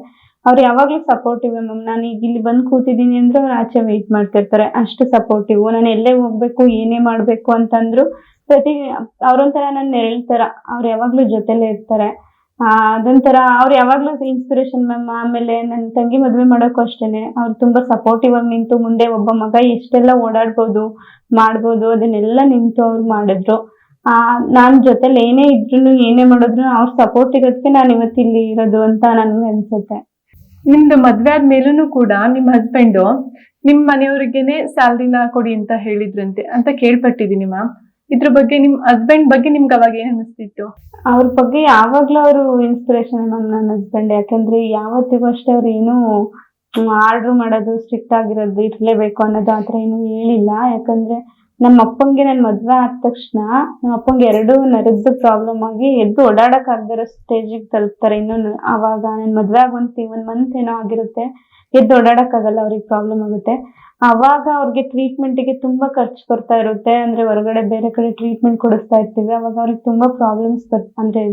ಅವ್ರು ಯಾವಾಗ್ಲೂ ಸಪೋರ್ಟಿವ್ ಮ್ಯಾಮ್ ನಾನು ಈಗ ಇಲ್ಲಿ ಬಂದು ಕೂತಿದ್ದೀನಿ ಅಂದ್ರೆ ಅವ್ರು ಆಚೆ ವೆಯ್ಟ್ ಮಾಡ್ತಿರ್ತಾರೆ. ಅಷ್ಟು ಸಪೋರ್ಟಿವ್ ನಾನು ಎಲ್ಲೇ ಹೋಗ್ಬೇಕು, ಏನೇ ಮಾಡ್ಬೇಕು ಅಂತಂದ್ರು ಪ್ರತಿ, ಅವ್ರೊಂಥರ ನನ್ನ ನೆರಳು ಅವ್ರು ಯಾವಾಗ್ಲೂ ಜೊತೆಲೇ ಇರ್ತಾರೆ. ಅದೊಂಥರ ಅವ್ರು ಯಾವಾಗ್ಲೂ ಇನ್ಸ್ಪಿರೇಷನ್ ಮ್ಯಾಮ್ ಆಮೇಲೆ ನನ್ನ ತಂಗಿ ಮದ್ವೆ ಮಾಡೋಕ್ಕೂ ಅಷ್ಟೇನೆ. ಅವ್ರು ತುಂಬಾ ಸಪೋರ್ಟಿವ್ ಆಗಿ ನಿಂತು ಮುಂದೆ ಒಬ್ಬ ಮಗ ಎಷ್ಟೆಲ್ಲ ಓಡಾಡ್ಬೋದು, ಮಾಡ್ಬೋದು, ಅದನ್ನೆಲ್ಲ ನಿಂತು ಅವ್ರು ಮಾಡಿದ್ರು. ಆ, ನಾನ್ ಜೊತೆಲಿ ಏನೇ ಇದ್ರು ಏನೇ ಮಾಡಿದ್ರು ಅವ್ರ ಸಪೋರ್ಟ್ ಇರೋದಕ್ಕೆ ನಾನು ಇವತ್ತು ಇಲ್ಲಿ ಇರೋದು ಅಂತ ನನ್ಗೆ ಅನ್ಸುತ್ತೆ. ನಿಮ್ದು ಮದ್ವೆ ಆದ್ಮೇಲೂ ಕೂಡ ನಿಮ್ ಹಸ್ಬೆಂಡು ನಿಮ್ ಮನೆಯವ್ರಿಗೆನೆ ಸ್ಯಾಲ್ರಿನ ಕೊಡಿ ಅಂತ ಹೇಳಿದ್ರಂತೆ ಅಂತ ಕೇಳ್ಪಟ್ಟಿದೀನಿ ಮ್ಯಾಮ್ ಇದ್ರ ಬಗ್ಗೆ ನಿಮ್ ಹಸ್ಬೆಂಡ್ ಬಗ್ಗೆ ನಿಮ್ಗೆ ಅವಾಗ ಏನ್ ಅನಿಸ್ತಿತ್ತು ಅವ್ರ ಬಗ್ಗೆ ಯಾವಾಗ್ಲೂ ಅವರು ಇನ್ಸ್ಪಿರೇಷನ್ ಮ್ಯಾಮ್ ನನ್ನ ಹಸ್ಬೆಂಡ್ ಯಾಕಂದ್ರೆ ಯಾವತ್ತಿಗೂ ಅಷ್ಟೇ ಅವ್ರು ಏನು ಆರ್ಡರ್ ಮಾಡೋದು ಸ್ಟ್ರಿಕ್ಟ್ ಆಗಿರೋದು ಇರ್ಲೇಬೇಕು ಅನ್ನೋದು ಆತರ ಏನು ಹೇಳಿಲ್ಲ. ಯಾಕಂದ್ರೆ ನಮ್ಮ ಅಪ್ಪಂಗೆ ನನ್ ಮದ್ವೆ ಆದ ತಕ್ಷಣ ನಮ್ಮ ಅಪ್ಪಂಗೆ ಎರಡು ನರದ್ದು ಪ್ರಾಬ್ಲಮ್ ಆಗಿ ಎದ್ದು ಓಡಾಡಕ್ ಆಗದಿರೋ ಸ್ಟೇಜಿಗೆ ತಲುಪ್ತಾರೆ. ಇನ್ನೊಂದು ಅವಾಗ ನನ್ ಮದ್ವೆ ಆಗ ಒಂದ್ ಒಂದ್ ಮಂತ್ ಏನೋ ಆಗಿರುತ್ತೆ. ಎದ್ದು ಓಡಾಡಕ್ ಆಗಲ್ಲ ಅವ್ರಿಗೆ ಪ್ರಾಬ್ಲಮ್ ಆಗುತ್ತೆ. ಅವಾಗ ಅವ್ರಿಗೆ ಟ್ರೀಟ್ಮೆಂಟ್ಗೆ ತುಂಬಾ ಖರ್ಚು ಬರ್ತಾ ಇರುತ್ತೆ. ಅಂದ್ರೆ ಹೊರಗಡೆ ಬೇರೆ ಕಡೆ ಟ್ರೀಟ್ಮೆಂಟ್ ಕೊಡಿಸ್ತಾ ಇರ್ತೀವಿ. ಅವಾಗ ಅವ್ರಿಗೆ ತುಂಬಾ ಪ್ರಾಬ್ಲಮ್ಸ್ ಬರ್, ಅಂದ್ರೆ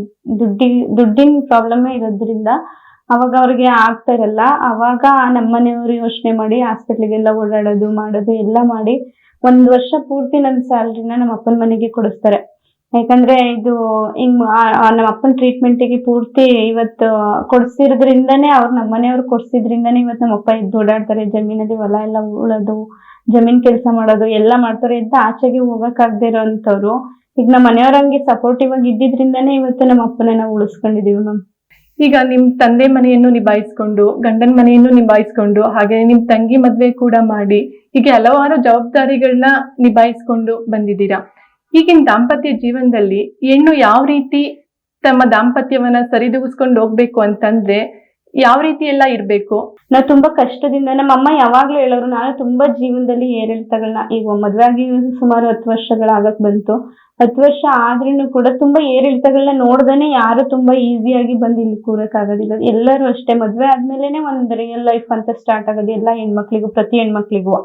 ದುಡ್ಡಿ, ದುಡ್ಡಿನ ಪ್ರಾಬ್ಲಮ್ ಇರೋದ್ರಿಂದ ಅವಾಗ ಅವ್ರಿಗೆ ಆಗ್ತಾ ಇರಲ್ಲ. ಅವಾಗ ನಮ್ಮನೆಯವರು ಯೋಚನೆ ಮಾಡಿ ಹಾಸ್ಪಿಟ್ಲಿಗೆಲ್ಲ ಓಡಾಡೋದು, ಮಾಡೋದು ಎಲ್ಲ ಮಾಡಿ ಒಂದ್ ವರ್ಷ ಪೂರ್ತಿ ನನ್ನ ಸ್ಯಾಲ್ರಿನ ನಮ್ಮ ಅಪ್ಪನ ಮನೆಗೆ ಕೊಡಿಸ್ತಾರೆ. ಯಾಕಂದ್ರೆ ಇದು ಹಿಂಗ್ ನಮ್ಮ ಅಪ್ಪನ ಟ್ರೀಟ್ಮೆಂಟಿಗೆ ಪೂರ್ತಿ ಇವತ್ತು ಕೊಡ್ಸಿರೋದ್ರಿಂದನೇ ಅವ್ರು ನಮ್ಮ ಮನೆಯವ್ರು ಕೊಡ್ಸಿದ್ರಿಂದನೇ ಇವತ್ತು ನಮ್ಮ ಅಪ್ಪ ಇದ್ದು ಓಡಾಡ್ತಾರೆ. ಜಮೀನಲ್ಲಿ ಹೊಲ ಎಲ್ಲ ಉಳೋದು, ಜಮೀನ್ ಕೆಲಸ ಮಾಡೋದು, ಎಲ್ಲ ಮಾಡ್ತಾರೆ ಅಂತ ಆಚೆಗೆ ಹೋಗಕ್ ಆಗದೆ ಇರೋಂಥವ್ರು. ಈಗ ನಮ್ಮ ಮನೆಯವ್ರ ಹಂಗೆ ಸಪೋರ್ಟಿವ್ ಆಗಿ ಇದ್ದಿದ್ರಿಂದನೇ ಇವತ್ತು ನಮ್ಮ ಅಪ್ಪನ ನಾವು ಉಳಿಸ್ಕೊಂಡಿದೀವಿ ಮ್ಯಾಮ್ ಈಗ ನಿಮ್ ತಂದೆ ಮನೆಯನ್ನು ನಿಭಾಯಿಸ್ಕೊಂಡು, ಗಂಡನ ಮನೆಯನ್ನು ನಿಭಾಯಿಸ್ಕೊಂಡು, ಹಾಗೆ ನಿಮ್ ತಂಗಿ ಮದ್ವೆ ಕೂಡ ಮಾಡಿ, ಹೀಗೆ ಹಲವಾರು ಜವಾಬ್ದಾರಿಗಳನ್ನ ನಿಭಾಯಿಸ್ಕೊಂಡು ಬಂದಿದ್ದೀರಾ? ಈಗಿನ ದಾಂಪತ್ಯ ಜೀವನದಲ್ಲಿ ಹೆಣ್ಣು ಯಾವ ರೀತಿ ತಮ್ಮ ದಾಂಪತ್ಯವನ್ನ ಸರಿದೂಗಿಸ್ಕೊಂಡು ಹೋಗ್ಬೇಕು ಅಂತಂದ್ರೆ ಯಾವ ರೀತಿ ಎಲ್ಲ ಇರ್ಬೇಕು? ನಾ ತುಂಬಾ ಕಷ್ಟದಿಂದ, ನಮ್ಮ ಅಮ್ಮ ಯಾವಾಗ್ಲೂ ಹೇಳೋರು ನಾನು ತುಂಬಾ ಜೀವನದಲ್ಲಿ ಏರಿಳಿತಗಳನ್ನ, ಈಗ ಮದ್ವೆ ಆಗಿ ಸುಮಾರು ಹತ್ತು ವರ್ಷಗಳಾಗಕ್ ಬಂತು. ಹತ್ತು ವರ್ಷ ಆದ್ರೂ ಕೂಡ ತುಂಬಾ ಏರಿಳಿತಗಳನ್ನ ನೋಡ್ದೇನೆ ಯಾರು ತುಂಬಾ ಈಸಿಯಾಗಿ ಬಂದು ಇಲ್ಲಿ ಕೂರಕ್ ಆಗೋದಿಲ್ಲ. ಎಲ್ಲರೂ ಅಷ್ಟೇ ಮದ್ವೆ ಆದ್ಮೇಲೆನೆ ಒಂದ್ ರಿಯಲ್ ಲೈಫ್ ಅಂತ ಸ್ಟಾರ್ಟ್ ಆಗೋದು, ಎಲ್ಲಾ ಹೆಣ್ಮಕ್ಳಿಗೂ, ಪ್ರತಿ ಹೆಣ್ಮಕ್ಳಿಗೂ.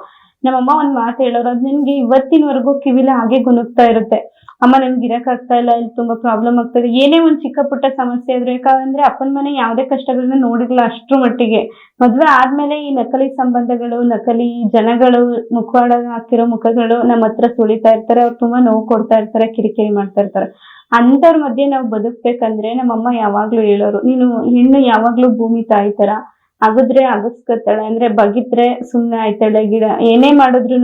ನಮ್ಮಮ್ಮ ಒಂದ್ ಮಾತು ಹೇಳೋರು, ಅದ್ ನಿಮ್ಗೆ ಇವತ್ತಿನವರೆಗೂ ಕಿವಿಲ ಹಾಗೆ ಗುನುಗ್ತಾ ಇರುತ್ತೆ. ಅಮ್ಮ ನನ್ಗೆ ಇರಕ್ ಆಗ್ತಾ ಇಲ್ಲ, ಇಲ್ಲಿ ತುಂಬಾ ಪ್ರಾಬ್ಲಮ್ ಆಗ್ತದೆ ಏನೇ ಒಂದ್ ಚಿಕ್ಕ ಪುಟ್ಟ ಸಮಸ್ಯೆ ಇದ್ರೆ ಯಾಕಂದ್ರೆ ಅಪ್ಪನ ಮನೆ ಯಾವ್ದೇ ಕಷ್ಟಗಳನ್ನ ನೋಡಿರ್ಲಿಲ್ಲ ಅಷ್ಟ್ರ ಮಟ್ಟಿಗೆ. ಮದ್ವೆ ಆದ್ಮೇಲೆ ಈ ನಕಲಿ ಸಂಬಂಧಗಳು, ನಕಲಿ ಜನಗಳು, ಮುಖವಾಡ ಹಾಕಿರೋ ಮುಖಗಳು ನಮ್ಮ ಹತ್ರ ಸುಳಿತಾ ಇರ್ತಾರೆ, ಅವ್ರು ತುಂಬಾ ನೋವು ಕೊಡ್ತಾ ಇರ್ತಾರೆ, ಕಿರಿಕಿರಿ ಮಾಡ್ತಾ ಇರ್ತಾರೆ. ಅಂತವ್ರ ಮಧ್ಯೆ ನಾವು ಬದುಕ್ಬೇಕಂದ್ರೆ ನಮ್ಮಮ್ಮ ಯಾವಾಗ್ಲೂ ಹೇಳೋರು, ನೀನು ಹೆಣ್ಣು ಯಾವಾಗ್ಲೂ ಭೂಮಿ ತಾಯಿ ತರ ಅಗದ್ರೆ ಅಗಸ್ಕತ್ತಾಳೆ ಅಂದ್ರೆ ಬಗಿದ್ರೆ ಸುಮ್ನೆ ಆಯ್ತಾಳೆ ಗಿಡ. ಏನೇ ಮಾಡಿದ್ರು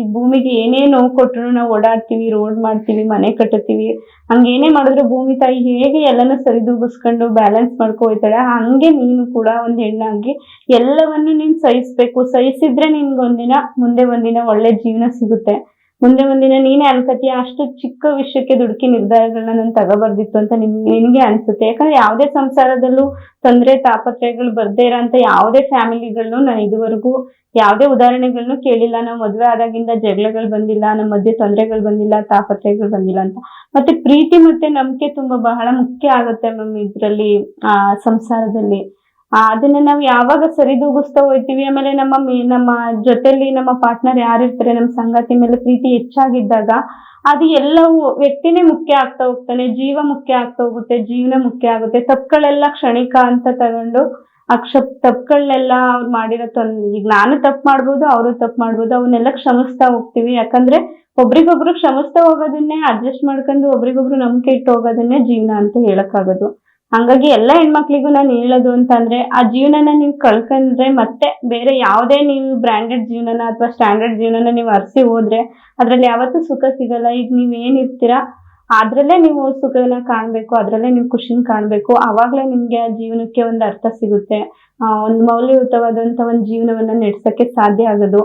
ಈ ಭೂಮಿಗೆ ಏನೇ ನೋವು ಕೊಟ್ರು ನಾವು ಓಡಾಡ್ತೀವಿ ರೋಡ್ ಮಾಡ್ತೀವಿ, ಮನೆ ಕಟ್ಟತೀವಿ ಹಂಗ ಏನೇ ಮಾಡಿದ್ರು ಭೂಮಿ ತಾಯಿ ಹೇಗೆ ಎಲ್ಲಾನು ಸರಿದೂಗಿಸ್ಕೊಂಡು ಬ್ಯಾಲೆನ್ಸ್ ಮಾಡ್ಕೊ ಹೋಯ್ತಾಳೆ. ಹಂಗೆ ನೀನು ಕೂಡ ಒಂದ್ ಹೆಣ್ಣಾಗಿ ಎಲ್ಲವನ್ನು ನೀನ್ ಸಹಿಸ್ಬೇಕು. ಸಹಿಸಿದ್ರೆ ನಿನ್ಗೆ ಒಂದಿನ ಮುಂದೆ ಒಂದಿನ ಒಳ್ಳೆ ಜೀವನ ಸಿಗುತ್ತೆ. ಮುಂದೆ ಮುಂದಿನ ನೀನೇ ಅನ್ಕತೀಯ ಅಷ್ಟು ಚಿಕ್ಕ ವಿಷಯಕ್ಕೆ ದುಡುಕಿ ನಿರ್ಧಾರಗಳನ್ನ ನಾನು ತಗೋಬಾರ್ದಿತ್ತು ಅಂತ ನಿಮ್, ನಿನ್ಗೆ ಅನ್ಸುತ್ತೆ. ಯಾಕಂದ್ರೆ ಯಾವ್ದೇ ಸಂಸಾರದಲ್ಲೂ ತೊಂದರೆ, ತಾಪತ್ರಯಗಳು ಬರ್ದೇ ಇರೋಂತ ಯಾವುದೇ ಫ್ಯಾಮಿಲಿಗಳನ್ನು ನಾನು ಇದುವರೆಗೂ ಯಾವ್ದೇ ಉದಾಹರಣೆಗಳನ್ನು ಕೇಳಿಲ್ಲ. ನಾವು ಮದ್ವೆ ಆದಾಗಿಂದ ಜಗಳಗಳು ಬಂದಿಲ್ಲ ನಮ್ಮ ಮಧ್ಯೆ ತೊಂದರೆಗಳು ಬಂದಿಲ್ಲ, ತಾಪತ್ರಯಗಳು ಬಂದಿಲ್ಲ ಅಂತ. ಮತ್ತೆ ಪ್ರೀತಿ ಮತ್ತೆ ನಂಬಿಕೆ ತುಂಬಾ ಬಹಳ ಮುಖ್ಯ ಆಗುತ್ತೆ ಮ್ಯಾಮ್ ಇದ್ರಲ್ಲಿ, ಆ, ಸಂಸಾರದಲ್ಲಿ. ಅದನ್ನ ನಾವು ಯಾವಾಗ ಸರಿದೂಗಿಸ್ತಾ ಹೋಯ್ತೀವಿ, ಆಮೇಲೆ ನಮ್ಮ ನಮ್ಮ ಜೊತೆಲಿ ನಮ್ಮ ಪಾರ್ಟ್ನರ್ ಯಾರಿರ್ತಾರೆ ನಮ್ಮ ಸಂಗಾತಿ ಮೇಲೆ ಪ್ರೀತಿ ಹೆಚ್ಚಾಗಿದ್ದಾಗ ಅದು ಎಲ್ಲವೂ ವ್ಯಕ್ತಿನೇ ಮುಖ್ಯ ಆಗ್ತಾ ಹೋಗ್ತಾನೆ, ಜೀವ ಮುಖ್ಯ ಆಗ್ತಾ ಹೋಗುತ್ತೆ, ಜೀವನ ಮುಖ್ಯ ಆಗುತ್ತೆ. ತಪ್ಪುಗಳೆಲ್ಲ ಕ್ಷಣಿಕ ಅಂತ ತಗೊಂಡು ಅಕ್ಷ ತಪ್ಪುಗಳನ್ನೆಲ್ಲ ಅವ್ರು ಮಾಡಿರೋ ತೊಂದ್ ಈಗ ನಾನು ತಪ್ಪು ಮಾಡ್ಬೋದು, ಅವರು ತಪ್ಪು ಮಾಡ್ಬೋದು, ಅವನ್ನೆಲ್ಲ ಕ್ಷಮಿಸ್ತಾ ಹೋಗ್ತೀವಿ. ಯಾಕಂದ್ರೆ ಒಬ್ರಿಗೊಬ್ರು ಕ್ಷಮಿಸ್ತಾ ಹೋಗೋದನ್ನೇ ಅಡ್ಜಸ್ಟ್ ಮಾಡ್ಕೊಂಡು ಒಬ್ರಿಗೊಬ್ರು ನಂಬಿಕೆ ಇಟ್ಟು ಹೋಗೋದನ್ನೇ ಜೀವನ ಅಂತ ಹೇಳಕ್ಕಾಗೋದು. ಹಂಗಾಗಿ ಎಲ್ಲ ಹೆಣ್ಮಕ್ಳಿಗೂ ನಾನು ಹೇಳೋದು ಅಂತಂದ್ರೆ, ಆ ಜೀವನನ ನೀವು ಕಳ್ಕೊಂಡ್ರೆ ಮತ್ತೆ ಬೇರೆ ಯಾವುದೇ ನೀವು ಬ್ರ್ಯಾಂಡೆಡ್ ಜೀವನನ ಅಥವಾ ಸ್ಟ್ಯಾಂಡರ್ಡ್ ಜೀವನನ ನೀವು ಅರ್ಸಿ ಹೋದ್ರೆ ಅದ್ರಲ್ಲಿ ಯಾವತ್ತೂ ಸುಖ ಸಿಗಲ್ಲ. ಈಗ ನೀವ್ ಏನಿರ್ತೀರಾ, ಅದ್ರಲ್ಲೇ ನೀವು ಸುಖನ ಕಾಣ್ಬೇಕು, ಅದ್ರಲ್ಲೇ ನೀವು ಖುಷಿನ ಕಾಣ್ಬೇಕು. ಅವಾಗ್ಲೇ ನಿಮ್ಗೆ ಆ ಜೀವನಕ್ಕೆ ಒಂದು ಅರ್ಥ ಸಿಗುತ್ತೆ. ಒಂದು ಮೌಲ್ಯಯುತವಾದಂತ ಒಂದು ಜೀವನವನ್ನ ನಡೆಸಕ್ಕೆ ಸಾಧ್ಯ ಆಗೋದು.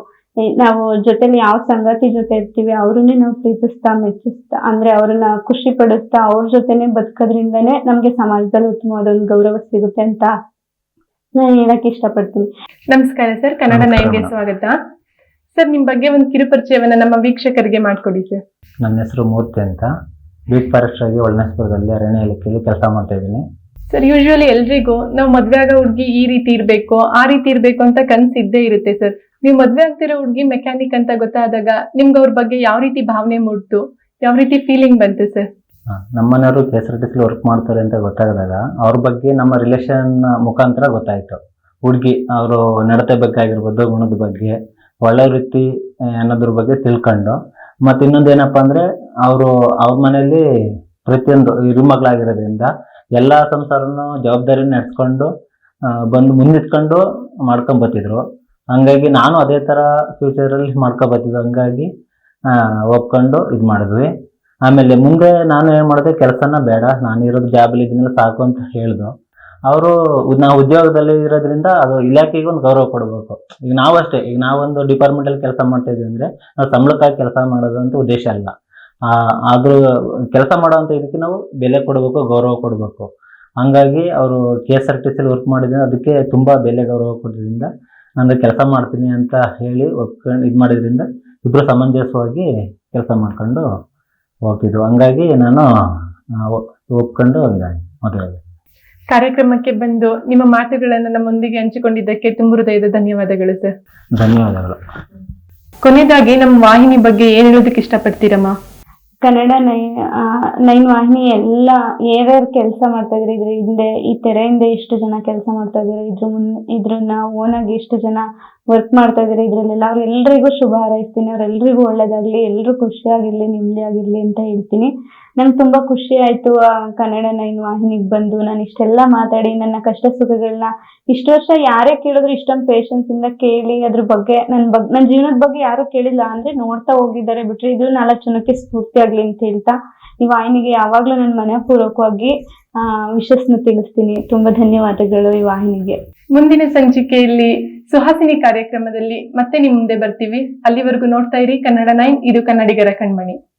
ನಾವು ಜೊತೆಲಿ ಯಾವ ಸಂಗಾತಿ ಜೊತೆ ಇರ್ತೀವಿ ಅವ್ರನ್ನೇ ನಾವು ಪ್ರೀತಿಸ್ತಾ ಮೆಚ್ಚಿಸ್ತಾ ಅಂದ್ರೆ ಅವ್ರನ್ನ ಖುಷಿ ಪಡಿಸ್ತಾ ಅವ್ರ ಜೊತೆನೆ ಬದುಕೋದ್ರಿಂದನೇ ನಮ್ಗೆ ಸಮಾಜದಲ್ಲಿ ಉತ್ತಮವಾದ ಒಂದು ಗೌರವ ಸಿಗುತ್ತೆ ಅಂತ ನಾನು ಹೇಳಕ್ ಇಷ್ಟಪಡ್ತೀನಿ. ನಮಸ್ಕಾರ ಸರ್ ಕನ್ನಡ ನೈನ್ಗೆ ಸ್ವಾಗತ. ಸರ್ ನಿಮ್ ಬಗ್ಗೆ ಒಂದು ಕಿರುಪರಿಚಯವನ್ನ ನಮ್ಮ ವೀಕ್ಷಕರಿಗೆ ಮಾಡ್ಕೊಡಿ ಸರ್. ನನ್ನ ಹೆಸರು ಮೂರ್ತಿ ಅಂತ. ಬೀಟ್ ಫಾರೆಸ್ಟ್ ಆಗಿ ಒಳನೇಶ್ವರದಲ್ಲಿ ಅರಣ್ಯ ಇಲಾಖೆಯಲ್ಲಿ ಕೆಲಸ ಮಾಡ್ತಾ ಇದ್ದೀನಿ. ಸರ್ ಯೂಶುವಲಿ ಎಲ್ರಿಗೂ ನಾವು ಮದ್ವೆ ಆಗೋ ಹುಡ್ಗಿ ಈ ರೀತಿ ಇರಬೇಕು, ಆ ರೀತಿ ಇರಬೇಕು ಅಂತ ಕನ್ಸು ಇದ್ದೇ ಇರುತ್ತೆ ಸರ್ ನೀವು ಮದ್ವೆ ಆಗ್ತಿರೋ ಹುಡ್ಗಿ ಮೆಕ್ಯಾನಿಕ್ ಅಂತ ಗೊತ್ತಾದಾಗ ನಿಮ್ಗೆ ಅವ್ರ ಬಗ್ಗೆ ಯಾವ ರೀತಿ ಭಾವನೆ ಮೂಡ್ತು? ಯಾವ ರೀತಿ ಫೀಲಿಂಗ್ ಬಂತು ಸರ್ ನಮ್ಮನೆಯವರು ನಮ್ಮ ಮನೆಯವರು ಕೆ ಎಸ್ ವರ್ಕ್ ಮಾಡ್ತಾರೆ ಅಂತ ಗೊತ್ತಾಗದಾಗ ಅವ್ರ ಬಗ್ಗೆ ನಮ್ಮ ರಿಲೇಷನ್ ಮುಖಾಂತರ ಗೊತ್ತಾಯಿತು. ಹುಡುಗಿ, ಅವರು ನಡತೆ ಬಗ್ಗೆ ಆಗಿರ್ಬೋದು, ಗುಣದ ಬಗ್ಗೆ, ಒಳ್ಳೆ ರೀತಿ ಅನ್ನೋದ್ರ ಬಗ್ಗೆ ತಿಳ್ಕೊಂಡು. ಮತ್ತು ಇನ್ನೊಂದು ಏನಪ್ಪ ಅಂದರೆ ಅವರು ಅವ್ರ ಮನೆಯಲ್ಲಿ ಪ್ರತಿಯೊಂದು ಹಿರಿಮಗಳಾಗಿರೋದ್ರಿಂದ ಎಲ್ಲ ಸಂಸಾರನು ಜವಾಬ್ದಾರಿನ ನಡೆಸ್ಕೊಂಡು ಬಂದು ಮುಂದಿಟ್ಕೊಂಡು ಮಾಡ್ಕೊಂಡ್ ಬತ್ತಿದ್ರು ಹಂಗಾಗಿ ನಾನು ಅದೇ ತರ ಫ್ಯೂಚರ್ ಅಲ್ಲಿ ಮಾಡ್ಕೊ ಬರ್ತಿದ್ದೆ. ಹಂಗಾಗಿ ಒಪ್ಕೊಂಡು ಇದು ಮಾಡಿದ್ವಿ. ಆಮೇಲೆ ಮುಂದೆ ನಾನು ಏನು ಮಾಡಿದೆ, ಕೆಲಸನ ಬೇಡ, ನಾನು ಇರೋದು ಜಾಬಲ್ಲಿ ಇದನ್ನೆಲ್ಲ ಸಾಕು ಅಂತ ಹೇಳಿದ್ರು ಅವರು ನಾವು ಉದ್ಯೋಗದಲ್ಲಿ ಇರೋದ್ರಿಂದ ಅದು ಇಲಾಖೆಗೆ ಒಂದು ಗೌರವ ಕೊಡಬೇಕು. ಈಗ ನಾವಷ್ಟೇ, ಈಗ ನಾವೊಂದು ಡಿಪಾರ್ಟ್ಮೆಂಟ್ ಅಲ್ಲಿ ಕೆಲಸ ಮಾಡ್ತಾ ಇದ್ವಿ ಅಂದರೆ, ನಾವು ಸಂಬಳಕ್ಕಾಗಿ ಕೆಲಸ ಮಾಡೋದು ಅಂತ ಉದ್ದೇಶ ಅಲ್ಲ. ಆ, ಆದ್ರೂ ಕೆಲಸ ಮಾಡೋವಂಥ ಇದಕ್ಕೆ ನಾವು ಬೆಲೆ ಕೊಡಬೇಕು ಗೌರವ ಕೊಡಬೇಕು. ಹಂಗಾಗಿ ಅವರು ಕೆ ಎಸ್ ಆರ್ ಟಿ ಸಿಲಿ ವರ್ಕ್ ಮಾಡಿದ್ರೆ ಅದಕ್ಕೆ ತುಂಬಾ ಬೆಲೆ ಗೌರವ ಕೊಡೋದ್ರಿಂದ ನಾನು ಕೆಲಸ ಮಾಡ್ತೀನಿ ಅಂತ ಹೇಳಿ ಒಪ್ಕೊಂಡು ಇದು ಮಾಡಿದ್ರಿಂದ ಇಬ್ರು ಸಮಂಜಸವಾಗಿ ಕೆಲಸ ಮಾಡ್ಕೊಂಡು ಹೋಗ್ತಿದ್ವು ಹಂಗಾಗಿ ನಾನು ಒಪ್ಕೊಂಡು ಹಂಗಾಗಿ ಮದುವೆ. ಕಾರ್ಯಕ್ರಮಕ್ಕೆ ಬಂದು ನಿಮ್ಮ ಮಾತುಗಳನ್ನು ನಮ್ಮೊಂದಿಗೆ ಹಂಚಿಕೊಂಡಿದ್ದಕ್ಕೆ ತುಂಬ ಹೃದಯದ ಧನ್ಯವಾದಗಳು ಸರ್. ಧನ್ಯವಾದಗಳು. ಕೊನೆಯದಾಗಿ ನಮ್ಮ ವಾಹಿನಿ ಬಗ್ಗೆ ಏನು ಹೇಳೋದಕ್ಕೆ ಇಷ್ಟಪಡ್ತೀರಮ್ಮ? ಕನ್ನಡ ನೈ ನೈನ್ ವಾಹಿನಿ ಎಲ್ಲ ಯಾರ್ಯಾರು ಕೆಲಸ ಮಾಡ್ತಾ ಇದ್ರು. ಇದ್ರ ಹಿಂದೆ ಈ ತೆರೆಯಿಂದ ಎಷ್ಟು ಜನ ಕೆಲಸ ಮಾಡ್ತಾ ಇದ್ರು. ಇದ್ರ ಮುನ್, ಇದ್ರನ್ನ ಓನಾಗಿ ಎಷ್ಟು ಜನ ವರ್ಕ್ ಮಾಡ್ತಾ ಇದಾರೆ ಇದ್ರಲ್ಲೆಲ್ಲ? ಎಲ್ಲರಿಗೂ ಶುಭ ಹಾರೈಸ್ತೀನಿ. ಅವ್ರೆಲ್ರಿಗೂ ಒಳ್ಳೇದಾಗ್ಲಿ ಎಲ್ಲರೂ ಖುಷಿಯಾಗಿರ್ಲಿ, ನೆಮ್ಮದಿಯಾಗಿರ್ಲಿ ಅಂತ ಹೇಳ್ತೀನಿ. ನಂಗೆ ತುಂಬಾ ಖುಷಿ ಆಯ್ತು ಕನ್ನಡ ನೈನ್ ವಾಹಿನಿಗೆ ಬಂದು. ನಾನು ಇಷ್ಟೆಲ್ಲ ಮಾತಾಡಿ, ನನ್ನ ಕಷ್ಟ ಸುಖಗಳನ್ನ ಇಷ್ಟು ವರ್ಷ ಯಾರೇ ಕೇಳಿದ್ರು ಇಷ್ಟೊಂದು ಪೇಷನ್ಸ್ ಇಂದ ಕೇಳಿ, ಅದ್ರ ಬಗ್ಗೆ ನನ್ನ ಬಗ್ ನನ್ನ ಜೀವನದ ಬಗ್ಗೆ ಯಾರು ಕೇಳಿಲ್ಲ. ಅಂದ್ರೆ ನೋಡ್ತಾ ಹೋಗಿದ್ದಾರೆ. ಬಿಟ್ರೆ ಇದು ನಾಲ್ಕು ಜನಕ್ಕೆ ಸ್ಫೂರ್ತಿ ಆಗ್ಲಿ ಅಂತ ಹೇಳ್ತಾ ಈ ವಾಹಿನಿಗೆ ಯಾವಾಗ್ಲೂ ನನ್ನ ಆ ವಿಶಸ್ನ ತಿಳಿಸ್ತೀನಿ. ತುಂಬಾ ಧನ್ಯವಾದಗಳು ಈ ವಾಹಿನಿಗೆ. ಮುಂದಿನ ಸಂಚಿಕೆಯಲ್ಲಿ ಸುಹಾಸಿನಿ ಕಾರ್ಯಕ್ರಮದಲ್ಲಿ ಮತ್ತೆ ನಿಮ್ ಮುಂದೆ ಬರ್ತೀವಿ. ಅಲ್ಲಿವರೆಗೂ ನೋಡ್ತಾ ಇರಿ. ಕನ್ನಡ ನೈನ್ ಇದು ಕನ್ನಡಿಗರ ಕಣ್ಮಣಿ.